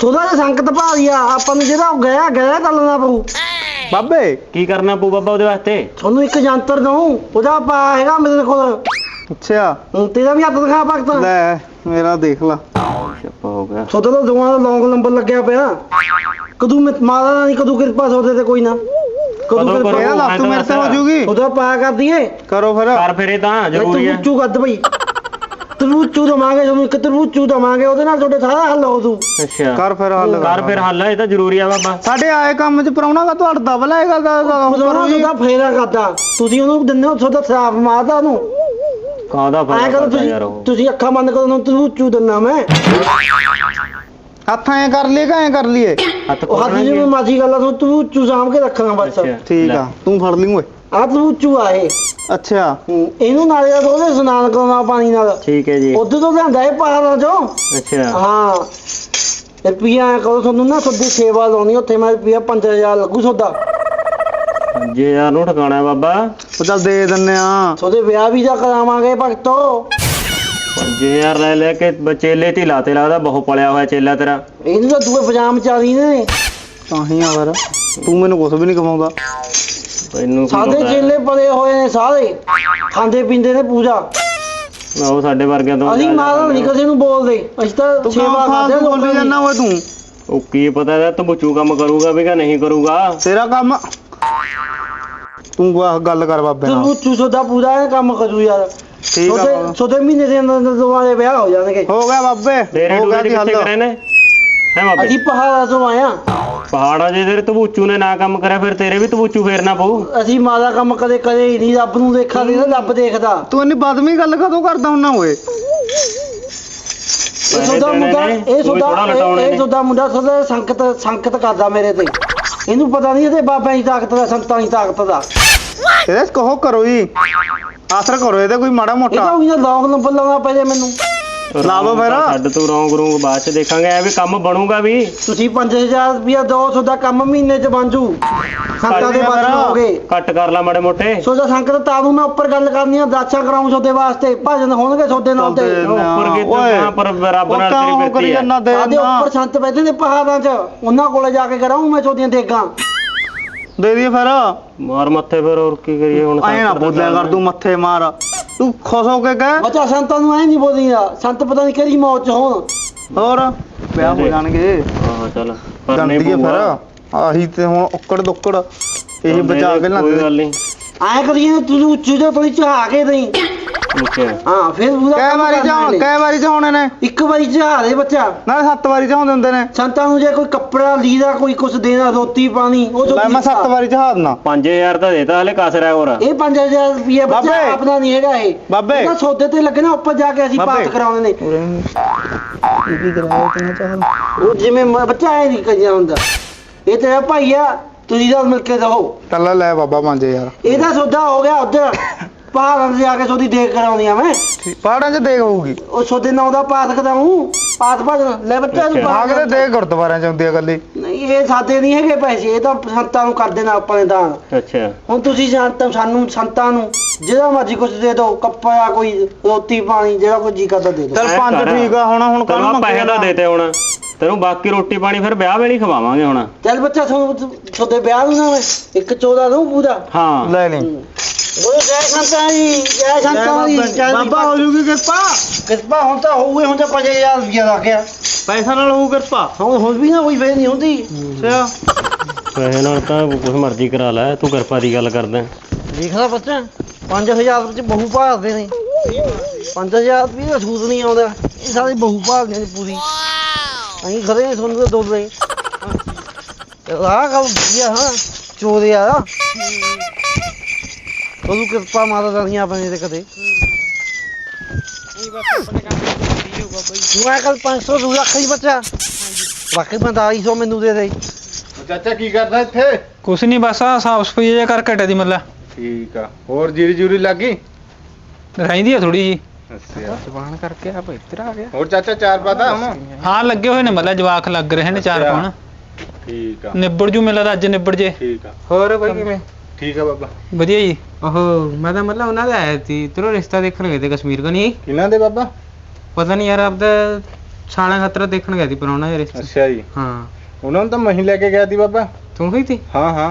ਥੋੜਾ ਜਿਹਾ ਸੰਕਟ ਭਾਰੀ ਆ ਆਪਾਂ ਨੂੰ ਜਿਹੜਾ ਉਹ ਗਿਆ ਗਿਆ ਚੱਲਣਾ ਪਊ। ਬਾਬੇ। ਕੀ ਕਰਨਾ ਪਊ ਬਾਬਾ ਉਹਦੇ ਵਾਸਤੇ? ਤੁਹਾਨੂੰ ਇੱਕ ਜੰਤਰ ਦਊਂ ਉਹਦਾ ਪਾ ਹੈਗਾ ਮੇਰੇ ਕੋਲ। ਅੱਛਾ। ਹੁਣ ਤੇਰਾ ਵੀ ਹੱਥ ਦਿਖਾ ਭਗਤ। ਲੈ ਮੇਰਾ ਦੇਖ ਲਾ। ਚੱਪਾ ਹੋ ਗਿਆ? ਸੋਤੇ ਤਾਂ ਦੋਵਾਂ ਦਾ ਲੌਂਗ ਨੰਬਰ ਲੱਗਿਆ ਪਿਆ। ਕਦੋਂ ਮੈਂ ਮਾਰਾ ਨਹੀਂ ਕਦੋਂ ਕਿਰਪਾ ਸੋਤੇ ਤੇ ਕੋਈ ਨਾ। ਕਦੋਂ ਕਦੋਂ ਕਿਰਪਾ ਕਰੋ? ਲੱਤ ਮੇਰੇ ਤੇ ਹੋ ਜੂਗੀ। ਉਹਦਾ ਪਾ ਕਰ ਦਈਏ। ਕਰੋ ਫਿਰ। ਕਰ ਫਿਰੇ ਤਾਂ ਜ਼ਰੂਰੀ ਹੈ। ਤਰਬੂਚੂ ਕੱਦ ਬਈ। ਤਰਬੂਚੂ ਦਵਾਂਗੇ ਤੁਹਾਨੂੰ ਇੱਕ ਤਰਬੂਚੂ ਦਵਾਂਗੇ ਉਹਦੇ ਨਾਲ ਤੁਹਾਡੇ ਸਾਰਾ ਹੱਲ ਹੋ ਦੂ ਅੱਛਾ। ਕਰ ਫਿਰ ਹੱਲ। ਕਰ ਫਿਰ ਹੱਲ ਇਹ ਤਾਂ ਜ਼ਰੂਰੀ ਆ ਬਾਬਾ। ਸਾਡੇ ਆਏ ਕੰਮ 'ਚ ਪਰਾਉਣਾ ਕਾ ਤੁਹਾਡਾ ਦਬਲਾ ਇਹ ਗੱਲ ਦਾ ਉਹਦਾ ਉਹਦਾ ਫੇਰਾ ਕਰਦਾ। ਤੁਸੀਂ ਉਹਨੂੰ ਦਿੰਦੇ ਹੋ ਤੁਹਾਡਾ ਸਾਫ਼ ਮਾਰਦਾ ਉਹਨੂੰ। ਕਾਹਦਾ ਐਂ ਕਰੋ ਕਰਦਾ ਯਾਰ ਤੁਸੀਂ ਉਹ। ਤੁਸੀਂ ਅੱਖਾਂ ਬੰਦ ਕਰੋ ਉਹਨੂੰ ਤਰਬੂਚੂ ਦਿੰਦਾ ਮੈਂ। ਹੱਥ ਐ ਕਰ ਲਈਏ ਕਿ ਐ ਕਰ ਲਈਏ? ਹੱਥ ਉਹ ਹੱਥ ਜਿਵੇਂ ਮਾਜੀ ਗੱਲ ਆ ਤੁਹਾਨੂੰ ਤਰਬੂਚੂ ਸਾਂਭ ਕੇ ਰੱਖਣਾ ਬਸ। ਅੱਛਾ। ਠੀਕ। ਆ। ਤੂੰ ਫੜ ਲਈ ਓਏ। ਆਹ ਤਰਬੂਚੂ ਆਏ ਅੱਛਾ। ਇਹਨੂੰ ਨਾਲੇ ਦਾ ਉਹਦੇ ਇਸ਼ਨਾਨ ਕਰਾਉਣਾ ਪਾਣੀ ਨਾਲ। ਠੀਕ ਹੈ ਜੀ। ਉਦੋਂ ਤੋਂ ਲਿਆਂਦਾ ਇਹ ਪਹਾੜਾਂ ਚੋਂ ਅੱਛਾ। ਹਾਂ। ਰੁਪਈਆ ਕਹੋ ਤੁਹਾਨੂੰ ਨਾ ਤੁਹਾਡੀ ਸੇਵਾ ਲਾਉਣੀ ਉੱਥੇ ਮੈਂ ਰੁਪਈਆ 5000 ਲੱਗੂ ਤੁਹਾਡਾ ਜੇ ਯਾਰ ਨੂੰ ਠਕਾਣਾ ਬਾਬਾ। ਉਹ ਚੱਲ ਦੇ ਦਿੰਨੇ ਆ। ਤੁਹਾਡੇ ਵਿਆਹ ਵੀ ਦਾ ਕਰਾਵਾਂਗੇ ਭਗਤੋ। ਜੇ ਯਾਰ ਲੈ ਲੈ ਕੇ ਬਚੇਲੇ ਤੀ ਲਾਤੇ ਲੱਗਦਾ ਬਹੁਤ ਪਲਿਆ ਹੋਇਆ ਚੇਲਾ ਤੇਰਾ। ਇਹਨੂੰ ਤਾਂ ਦੂਏ ਪਜਾਮ ਚਾਲੀ ਨੇ। ਤਾਂ ਹੀ ਆ ਫਿਰ ਤੂੰ ਮੈਨੂੰ ਕੁਝ ਵੀ ਨਹੀਂ ਕਮਾਉਂਦਾ। ਤੈਨੂੰ ਕੀ ਸਾਡੇ ਪਤਾ। ਹੈ? ਚੇਲੇ ਪਰੇ ਹੋਏ ਨੇ ਸਾਰੇ। ਖਾਂਦੇ ਪੀਂਦੇ ਨੇ ਪੂਜਾ। ਉਹ ਸਾਡੇ ਵਰਗਿਆਂ ਤੋਂ ਅਸੀਂ ਮਾਰਨ ਨਹੀਂ ਕਿਸੇ ਨੂੰ ਬੋਲਦੇ। ਅਸੀਂ ਤਾਂ ਤੂੰ ਸੇਵਾ ਫਾਲਤੂ ਬੋਲੀ ਲੋਕਾਂ ਜਾਂਦਾ ਓਏ ਤੂੰ? ਉਹ ਕੀ ਪਤਾ ਹੈ ਤੰਬੂਚੂ ਕੰਮ ਕਰੂਗਾ ਵੀ ਕਿ ਨਹੀਂ ਕਰੂਗਾ? ਤੇਰਾ ਕੰਮ ਤੂੰ ਆਹ ਗੱਲ ਕਰ ਬਾਬੇ ਨਾਲ। ਤੂੰ ਚੂਸੋ ਦਾ ਪੂਰਾ ਇਹ ਕੰਮ ਕਰੂ ਯਾਰ। ਠੀਕ ਆ ਬਾਬਾ। ਛੋਟੇ ਮਹੀਨੇ ਦੇ ਅੰਦਰ ਅੰਦਰ ਦੁਆਰੇ ਵਿਆਹ ਹੋ ਜਾਣਗੇ। ਹੋ ਗਿਆ ਬਾਬੇ ਹੋ ਗਿਆ ਡੂਰੇ ਜੀ ਕਿੱਥੇ ਹੱਲ। ਕਰੇ ਨੇ? ਹੈ ਬਾਬੇ? ਅਸੀਂ ਪਹਾੜਾਂ ਤੋਂ ਆਇਆ ਪਹਾੜਾਂ 'ਚ ਤੇਰੇ ਤੰਬੂਚੂ ਨੇ ਨਾ ਕੰਮ ਕਰਿਆ ਫਿਰ ਤੇਰੇ ਵੀ ਤੰਬੂਚੂ ਫੇਰਨਾ ਪਊ। ਅਸੀਂ ਮਾਦਾ ਕੰਮ ਕਦੇ ਕਦੇ ਹੀ ਨਹੀਂ ਰੱਬ ਨੂੰ ਦੇਖਾ ਨਹੀਂ ਰੱਬ ਦੇਖਦਾ। ਤੂੰ ਇੰਨੀ ਬਦਮੀ ਗੱਲ ਕਦੋਂ ਕਰਦਾ ਹੁੰਨਾ ਓਏ? ਇਹ ਸੋਦਾ ਮੁੰਡਾ ਇਹ ਸੋਦਾ ਇਹ। ਸੋਦਾ ਮੁੰਡਾ ਸਦਾ ਸੰਕਟ ਸੰਕਟ ਕਰਦਾ ਮੇਰੇ ਤੇ। ਇਹਨੂੰ ਪਤਾ ਨਹੀਂ ਇਹਦੇ ਬਾਬਿਆਂ ਦੀ ਤਾਕਤ ਦਾ ਸੰਤਾਂ ਦੀ ਤਾਕਤ ਦਾ। ਇਹਦੇ ਕਹੋ ਕਰੋ ਜੀ। ਆਸਰ ਕਰੋ ਇਹਦਾ ਕੋਈ ਮਾੜਾ ਇਹ ਮੋਟਾ ਤਾਂ ਉਹਨੇ ਲੌਂਗ ਨੰਬਰ ਲਾਉਣਾ ਪੈ ਜੇ ਮੈਨੂੰ। ਲਾ ਲਓ ਫਿਰ। ਛੱਡ ਤੂੰ ਰੌਂਗ ਰੂੰਗ ਬਾਅਦ 'ਚ ਦੇਖਾਂਗੇ ਐ ਵੀ ਕੰਮ ਬਣੂਗਾ ਵੀ। ਤੁਸੀਂ 5000 ਰੁਪਇਆ ਦੋ ਸੋਦਾ ਕੰਮ ਮਹੀਨੇ ਚ ਬਣ ਜੂ। ਸੰਤਾਂ ਦੇ ਕਰ ਬਚਨ ਲਿਆ ਹੋ ਗਏ ਕੱਟ ਕਰ ਲਾ ਮਾੜੇ ਮੋਟੇ। ਸੋਦਾ ਸੰਕਟ ਤਾਰੂ ਮੈਂ ਉੱਪਰ ਗੱਲ ਕਰਨੀ ਆ ਦਾਚਾ ਕਰਾਉਂ ਸੋਦੇ ਵਾਸਤੇ। ਭਜਨ ਹੋਣਗੇ ਸੋਦੇ ਨਾਲ ਤੇ। ਉੱਪਰ ਕਿਤੇ ਓਏ, ਪਰ ਰੱਬ ਉਹ ਨਾਲ ਤੇਰੀ ਕਰੀ ਬਿਰਤੀ ਹੈ ਜਾਂਦਾ ਦੇ ਆਦੇ ਨਾ ਉੱਪਰ ਸੰਤ ਬੈਠੇ ਨੇ ਪਹਾੜਾਂ 'ਚ। ਉਹਨਾਂ ਕੋਲੇ ਜਾ ਕੇ ਕਰਾਉਂ ਮੈਂ ਸੋਦੀਆਂ ਦੇਗਾ। ਦੇ ਦਈਏ ਫਿਰ। ਮਾਰ ਮੱਥੇ ਫਿਰ ਹੋਰ ਕੀ ਕਰੀਏ ਹੁਣ? ਐ ਨਾ ਬੋਲਿਆ ਕਰ ਤੂੰ ਮੱਥੇ ਮਾਰ। ਤੂੰ ਖੁਸ਼ ਹੋ ਕੇ ਕਹਿ। ਬੱਚਾ ਸੰਤਾਂ ਨੂੰ ਐ ਨਹੀਂ ਬੋਲੀਦਾ ਸੰਤ ਪਤਾ ਨਹੀਂ ਕਿਹੜੀ ਮੌਤ ਚ ਹੋਣ। ਹੋਰ ਵਿਆਹ ਹੋ ਜਾਣਗੇ। ਹਾਂ ਚੱਲ। ਪਊਗਾ। ਫਿਰ। ਆਹੀ ਤੇ ਹੁਣ ਉੱਕੜ ਦੁੱਕੜ। ਇਹ ਬਚਾ ਕੇ ਨਾ ਕੋਈ ਗੱਲ ਨਹੀਂ ਐ ਕਰੀਏ ਤੂੰ ਉੱਚੀ ਤੋਂ ਥੋੜੀ ਚੜਾ ਕੇ ਦੇਈ। ਅੱਛਾ। ਹਾਂ ਫਿਰ ਉਹਦਾ ਕਈ ਕੰਮ ਵਾਰੀ ਕਰਨਾ ਚਾਹ ਇਹਨੇ। ਕਈ ਵਾਰੀ ਚਾਹੁੰਦੇ ਨੇ ਇੱਕ ਵਾਰੀ ਚੜਾ ਦੇ ਬੱਚਾ। ਨਾਲੇ ਸੱਤ ਵਾਰੀ ਚਾਹੁੰਦੇ ਹੁੰਦੇ ਨੇ। ਸੰਤਾਂ ਨੂੰ ਜੇ ਕੋਈ ਕੱਪੜਾ ਲੀਦਾ ਕੋਈ ਕੁਛ ਦੇਣਾ ਰੋਟੀ ਪਾਣੀ ਉਹ ਜੋ ਲੈ ਮੈਂ ਸੱਤ ਵਾਰੀ ਚਾਹ ਦਿੰਦਾ। 5000 ਤਾਂ ਦੇਤਾ ਹਲੇ ਕਸਰ ਹੈ ਹੋਰ। ਇਹ 5000 ਰੁਪਏ ਬੱਚਾ ਬਾਬੇ। ਆਪਣਾ ਨਹੀਂ ਹੈਗਾ ਇਹ। ਬਾਬੇ। ਇਹਦਾ ਸੌਦੇ ਤੇ ਲੱਗਣਾ ਉੱਪਰ ਜਾ ਕੇ ਅਸੀਂ ਬਾਬੇ। ਪਾਸ ਕਰਾਉਣੇ ਨੇ। ਉਹ ਜਿਵੇਂ ਮ- ਬੱਚਾ ਐ ਨਹੀਂ ਕਰਿਆ ਹੁੰਦਾ। ਇਹ ਤੇਰਾ ਭਾਈ ਆ ਤੁਸੀਂ ਦਾ ਮਿਲ ਕੇ ਰਹੋ। ਚੱਲ ਲੈ ਬਾਬਾ ਪੰਜ ਯਾਰ ਇਹਦਾ ਸੌਦਾ ਹੋ ਗਿਆ ਉਧਰ। ਪਹਾੜਾਂ ਤੇ ਜਾ ਕੇ ਸੋਦੀ ਦੇਖ ਕਰਾਉਣੀ ਆ ਮੈਂ। ਪਹਾੜਾਂ 'ਚ ਦੇਖ ਹੋਊਗੀ। ਉਹ ਸੋਦੇ ਨਾਂ ਦਾ ਪਾਸ ਕਰਾਉਂ ਪਾਸ ਭਜ ਲੈ ਬੱਚਾ ਤੂੰ ਅੱਛਾ। ਆ ਪਾਸ ਕੇ ਤੇ ਦੇਖ ਗੁਰਦੁਆਰਿਆਂ 'ਚ ਹੁੰਦੀ ਆ ਗੱਲੀ ਨਹੀਂ ਇਹ ਸਾਦੇ ਨਹੀਂ ਹੈਗੇ ਪੈਸੇ ਇਹ ਤਾਂ ਸੰਤਾਂ ਨੂੰ ਕਰ ਦੇਣਾ ਆਪਾਂ ਨੇ ਦਾਨ। ਅੱਛਾ। ਹੁਣ ਤੁਸੀਂ ਜਾਣਦੇ ਸਾਨੂੰ ਸੰਤਾਂ ਨੂੰ ਜਿਹੜਾ ਮਰਜ਼ੀ ਕੁਝ ਦੇ ਦਿਓ ਕੱਪੜਾ ਕੋਈ ਰੋਟੀ ਪਾਣੀ ਜਿਹੜਾ ਕੋਈ ਜੀ ਕਰਦਾ ਦੇ ਦਿਓ। ਚੱਲ ਐਂ ਪੰਜ ਕਰ। ਠੀਕ ਆ ਹੁਣ ਹੁਣ ਕੱਲ ਤੈਨੂੰ ਪੈਸੇ ਤਾਂ ਦੇਤੇ ਹੁਣ। ਤੈਨੂੰ ਬਾਕੀ ਰੋਟੀ ਪਾਣੀ ਫਿਰ ਵਿਆਹ ਵੇਲੇ ਹੀ ਖਵਾਵਾਂਗੇ ਹੁਣ। ਚੱਲ ਬੱਚਾ ਤੁਹਾਨੂੰ ਛੋਦੇ ਵਿਆਹ ਨੂੰ ਨਾ ਮੈਂ ਇੱਕ 14 ਦਊਂ ਪੂਰਾ। ਹਾਂ। ਲੈ ਲਈ। ਬੋਲੋ ਜੈ ਸੰਤਾਂ ਜੀ ਜੈ ਸੰਤਾਂ ਜੀ। ਬਾਬਾ ਹੋ ਜੂਗੀ ਕਿਰਪਾ? ਕਿਰਪਾ ਹੁਣ ਤਾਂ ਹੋਊਗੇ ਹੁਣ ਤਾਂ 5000 ਰੁਪਇਆ ਲੱਗ ਗਿਆ। ਪੈਸਾ ਨਾਲ ਹੋਊ ਕਿਰਪਾ? ਹੁਣ ਹੁਣ ਵੀ ਨਾ ਕੋਈ ਫੇਰ ਨਹੀਂ ਹੁੰਦੀ। ਅੱਛਾ। ਪੈਸੇ ਨਾਲ ਤਾਂ ਕੁਝ ਮਰਜ਼ੀ ਕਰਾ ਲੈ ਤੂੰ ਕਿਰਪਾ ਦੀ ਗੱਲ ਕਰਦਾ ਦੇਖਦਾ ਬੱਚਾ 5000 ਵਿੱਚ ਬਹੂ ਭਾਲਦੇ ਨੇ। 5000 ਰੁਪਏ ਦਾ ਸੂਤ ਨਹੀਂ ਆਉਂਦਾ। ਇਹ ਸਾਰੇ ਬਹੂ ਭਾਲਦੇ ਨੇ ਪੂਰੀ। ਅਸੀਂ ਖੜੇ ਨੇ ਸੁਣਦੇ ਦੋਲੇ ਆਹ ਗੱਲ ਵਧੀਆ ਹਾਂ। ਚੋਦੇ ਆ ਉਹਨੂੰ ਕਿਰਪਾ ਮਾਤਾ ਦਾ ਨਹੀਂ ਆਪਣੇ ਤੇ ਕਦੇ ਤੂੰ ਆ ਕੱਲ 500 ਰੁਪਏ ਰੱਖ ਲਈ ਬੱਚਾ। ਬਾਕੀ 4500 ਮੈਨੂੰ ਦੇ ਦੇ। ਚਾਚਾ ਕੀ ਕਰਦਾ ਇੱਥੇ? ਕੁਛ ਨਹੀਂ ਬਸ ਆ ਸਾਫ਼ ਸਫ਼ਾਈ ਜਿਹਾ ਕਰ ਘਟੇ ਦੀ ਮੱਲਾ। ਠੀਕ ਆ। ਹੋਰ ਜੀਰੀ ਜੂਰੀ ਲੱਗੀ ਰਹਿੰਦੀ ਆ ਥੋੜੀ ਜੀ ਅੱਛਾ। ਜ਼ਬਾਨ ਕਰਕੇ ਆਪ ਇੱਧਰ ਆ ਗਿਆ। ਹੋਰ ਚਾਚਾ ਚਾਰ ਪਾਤਾ? ਹੁਣ ਹਾਂ। ਲੱਗੇ ਹੋਏ ਨੇ ਮੱਲਾ ਜਵਾਕ ਲੱਗ ਰਹੇ ਨੇ ਚਾਰ ਅੱਛਾ। ਪਾਉਣ ਠੀਕ ਆ। ਨਿਬੜ ਜੂ ਮਿਲਦਾ ਅੱਜ ਨਿਬੜ ਜੇ। ਠੀਕ ਆ। ਹੋਰ ਬਾਈ ਕਿਵੇਂ? ਠੀਕ ਆ ਬਾਬਾ। ਵਧੀਆ ਜੀ। ਉਹ ਮੈਂ ਤਾਂ ਮੱਲਾ ਉਹਨਾਂ ਦਾ ਆਇਆ ਸੀ ਤੇਰੋ ਰਿਸ਼ਤਾ ਦੇਖਣ ਗਏ ਤੇ ਕਸ਼ਮੀਰ ਕੋ ਨਹੀਂ ਕਿਹਨਾਂ ਦੇ ਬਾਬਾ? ਪਤਾ ਨਹੀਂ ਯਾਰ ਆਪਦਾ ਸਾਲਾ ਖਤਰਾ ਦੇਖਣ ਗਿਆ ਸੀ ਪਰਾਉਣਾ ਯਾਰ ਰਿਸ਼ਤਾ। ਅੱਛਾ ਜੀ। ਹਾਂ। ਉਹਨਾਂ ਨੂੰ ਤਾਂ ਮਹੀਂ ਲੈ ਕੇ ਗਿਆ ਸੀ ਬਾਬਾ। ਤੂੰ ਹੀ ਸੀ? ਹਾਂ ਹਾਂ।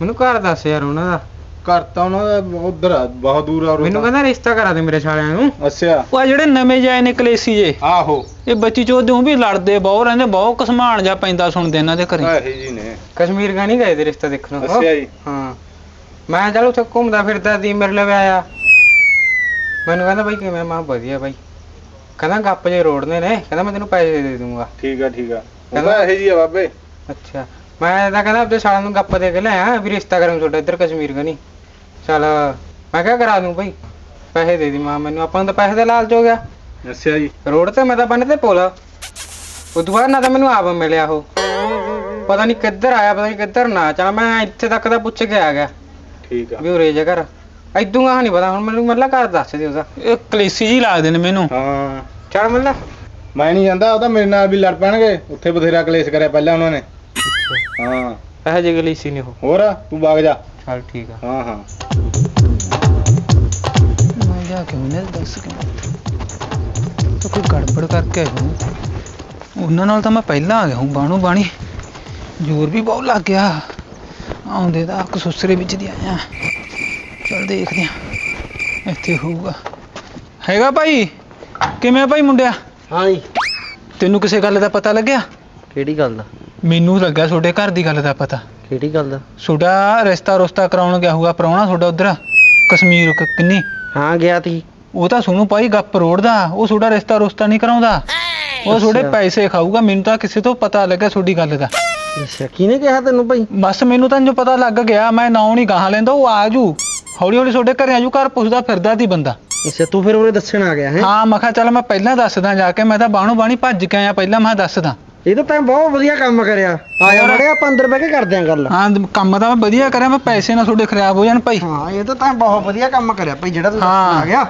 ਮੈਨੂੰ ਘਰ ਦੱਸ ਯਾਰ ਉਹਨਾਂ ਦਾ। ਘਰ ਤਾਂ ਉਹਨਾਂ ਦਾ ਉਧਰ ਆ ਬਹੁਤ ਦੂਰ ਆ ਉਹ ਮੈਨੂੰ। ਕਹਿੰਦਾ ਰਿਸ਼ਤਾ ਕਰਾ ਦੇ ਮੇਰੇ ਸਾਲਿਆਂ ਨੂੰ। ਅੱਛਾ। ਉਹ ਆ ਜਿਹੜੇ ਨਵੇਂ ਜਾਏ ਨੇ ਕਲੇਸੀ ਜੇ। ਆਹੋ। ਇਹ ਬੱਚੀ ਚੋਦੋਂ ਵੀ ਲੜਦੇ ਬਹੁਤ ਰਹਿੰਦੇ ਬਹੁਤ ਕਸਮਾਨ ਜਾ ਪੈਂਦਾ ਸੁਣਦੇ ਇਹਨਾਂ ਦੇ ਘਰੇ। ਆਹੇ ਜੀ ਨੇ। ਕਸ਼ਮੀਰ ਕਾ ਨਹੀਂ ਗਏ ਤੇ ਰਿਸ਼ਤਾ ਦੇਖਣ। ਉਹ? ਅੱਛਾ ਜੀ। ਹਾਂ। ਮੈਂ ਚਲ ਉੱਥੇ ਘੁੰਮਦਾ ਫਿਰਦਾ ਦੀ ਮੇਰੇ ਲਵੇ ਆਇਆ। ਮੈਨੂੰ ਕਹਿੰਦਾ ਬਾਈ ਕਿਵੇਂ ਮੈਂ ਵਧੀਆ ਬਾਈ। ਕਹਿੰਦਾ ਗੱਪ ਜੇ ਰੋੜਨੇ ਨੇ ਕਹਿੰਦਾ ਮੈਂ ਤੈਨੂੰ ਪੈਸੇ ਦੇ ਦੂੰਗਾ। ਠੀਕ ਆ ਠੀਕ ਆ। ਕਹਿੰਦਾ ਇਹ ਜੀ ਆ ਬਾਬੇ। ਅੱਛਾ। ਮੈਂ ਤਾਂ ਕਹਿੰਦਾ ਆਪਣੇ ਸਾਲਾਂ ਨੂੰ ਗੱਪ ਦੇ ਕੇ ਲਿਆ ਵੀ ਰਿਸ਼ਤਾ ਕਰਾਂ ਤੁਹਾਡਾ ਇੱਧਰ ਕਸ਼ਮੀਰ ਕਾ ਨਹੀਂ ਚਲ ਮੈਂ ਕਿਹਾ ਕਰਾ ਦੂੰ ਬਾਈ। ਪੈਸੇ ਦੇ ਦੀ ਮਾਂ ਮੈਨੂੰ ਆਪਾਂ ਨੂੰ ਤਾਂ ਪੈਸੇ ਦਾ ਲਾਲਚ ਹੋ ਗਿਆ। ਅੱਛਾ ਜੀ। ਰੋਡ ਤੇ ਮੈਂ ਤਾਂ ਬੰਨ ਤੇ ਪੁੱਲ। ਉਦੋਂ ਬਾਅਦ ਨਾ ਤਾਂ ਮੈਨੂੰ ਆਪ ਮਿਲਿਆ ਉਹ। ਪਤਾ ਨਹੀਂ ਕਿੱਧਰ ਆਇਆ ਪਤਾ ਨਹੀਂ ਕਿੱਧਰ ਨਾ ਚਲ ਮੈਂ ਇੱਥੇ ਤੱਕ ਦਾ ਪੁੱਛ ਕੇ ਆ ਗਿਆ। ਠੀਕ ਆ। ਵੀ ਉਰੇ ਜੇ ਘਰ ਐਦੂੰ ਆ ਨਹੀਂ ਪਤਾ ਹੁਣ ਮੈਨੂੰ ਮੱਲਾ ਘਰ ਦੱਸ ਦੇ ਉਹਦਾ ਇਹ ਕਲੇਸੀ ਜੀ ਲੱਗਦੇ ਨੇ ਮੈਨੂੰ। ਹਾਂ। ਚੱਲ ਮੱਲਾ। ਮੈਂ ਨਹੀਂ ਜਾਂਦਾ ਉਹ ਤਾਂ ਮੇਰੇ ਨਾਲ ਵੀ ਲੜ ਪੈਣਗੇ। ਉੱਥੇ ਬਥੇਰਾ ਕਲੇਸ਼ ਕਰਿਆ ਪਹਿਲਾਂ ਉਹਨਾਂ ਨੇ। ਹਾਂ। ਇਹ ਜੇ ਕਲੇਸੀ ਨੇ ਉਹ। ਹੋਰ ਤੂੰ ਵਗ ਜਾ। ਚੱਲ ਠੀਕ ਆ। ਹਾਂ ਹਾਂ। ਮੈਂ ਜਾ ਕੇ ਉਹਨੇ ਦੱਸ ਕੇ। ਤੂੰ ਕੋਈ ਗੜਬੜ ਕਰਕੇ ਆਇਆ ਹੂੰ ਉਹਨਾਂ ਨਾਲ ਤਾਂ ਮੈਂ ਪਹਿਲਾਂ ਆ ਗਿਆ ਹੂੰ ਬਾਣੂ ਬਾਣੀ। ਜ਼ੋਰ ਵੀ ਬਹੁਤ ਲੱਗ ਗਿਆ। ਆਉਂਦੇ ਦਾ ਕਸੂਸਰੇ ਵਿੱਚ ਦੀ ਆਇਆ। ਚੱਲ ਦੇਖਦੇ ਆ ਇੱਥੇ ਹੋਊਗਾ। ਹੈਗਾ ਭਾਈ? ਕਿਵੇਂ ਆ ਭਾਈ ਮੁੰਡਿਆ? ਹਾਂ ਜੀ। ਤੈਨੂੰ ਕਿਸੇ ਗੱਲ ਦਾ ਪਤਾ ਲੱਗਿਆ? ਕਿਹੜੀ ਗੱਲ ਦਾ? ਮੈਨੂੰ ਲੱਗਾ ਤੁਹਾਡੇ ਘਰ ਦੀ ਗੱਲ ਦਾ ਪਤਾ। ਕਿਹੜੀ ਗੱਲ ਦਾ? ਤੁਹਾਡਾ ਰਿਸ਼ਤਾ ਰੁਸ਼ਤਾ ਕਰਾਉਣ ਗਿਆ ਹੋਊਗਾ ਪ੍ਰਾਹੁਣਾ ਤੁਹਾਡਾ ਉਧਰ ਕਸ਼ਮੀਰ ਕ- ਕਿੰਨੀ? ਹਾਂ ਗਿਆ ਤੀ। ਉਹ ਤਾਂ ਸੁਣੂ ਭਾਈ ਗੱਪ ਰੋੜਦਾ ਉਹ ਤੁਹਾਡਾ ਰਿਸ਼ਤਾ ਰੁਸ਼ਤਾ ਨਹੀਂ ਕਰਾਉਂਦਾ। ਉਹ ਤੁਹਾਡੇ। ਪੈਸੇ ਖਾਊਗਾ ਮੈਨੂੰ ਤਾਂ ਕਿਸੇ ਤੋਂ ਪਤਾ ਲੱਗਾ ਤੁਹਾਡੀ ਗੱਲ ਦਾ। ਅੱਛਾ ਕਿਹਨੇ ਕਿਹਾ ਤੈਨੂੰ ਭਾਈ? ਬਸ ਮੈਨੂੰ ਤਾਂ ਜੋ ਪਤਾ ਲੱਗ ਗਿਆ ਮੈਂ ਨਾਂ ਨਹੀਂ ਗਾਹਾਂ ਲੈਂਦਾ ਉਹ ਆਜੂ ਹੌਲੀ ਹੌਲੀ ਤੁਹਾਡੇ ਘਰੇ ਆਜੂ ਘਰ ਪੁੱਛਦਾ ਫਿਰਦਾ ਦੀ ਬੰਦਾ। ਅੱਛਾ ਤੂੰ ਫਿਰ ਉਹਨੇ ਦੱਸਣ ਆ ਗਿਆ ਹੈ? ਹਾਂ ਮੈਂ ਕਿਹਾ ਚੱਲ ਮੈਂ ਪਹਿਲਾਂ ਦੱਸਦਾ ਜਾ ਕੇ ਮੈਂ ਤਾਂ ਬਾਣੂ ਬਾਣੀ ਭੱਜ ਕੇ ਆਇਆ ਪਹਿਲਾਂ ਮੈਂ ਦੱਸਦਾ। ਇਹ ਤਾਂ ਤੈਂ ਬਹੁਤ ਵਧੀਆ ਕੰਮ ਕਰਿਆ। ਆ ਜਾ ਹੋਰ? ਮੜੇ ਆਪਾਂ ਅੰਦਰ ਬਹਿ ਕੇ ਕਰਦੇ ਆਂ ਗੱਲ। ਹਾਂ ਕੰਮ ਤਾਂ ਮੈਂ ਵਧੀਆ ਕਰਿਆ ਮੈਂ ਪੈਸੇ ਨਾ ਤੁਹਾਡੇ ਖਰਾਬ ਹੋ ਜਾਣ ਭਾਈ। ਹਾਂ ਇਹ ਤਾਂ ਤੈਂ ਬਹੁਤ ਵਧੀਆ ਕੰਮ ਕਰਿਆ ਭਾਈ ਜਿਹੜਾ ਤੂੰ। ਦੱਸਣ ਆ ਗਿਆ।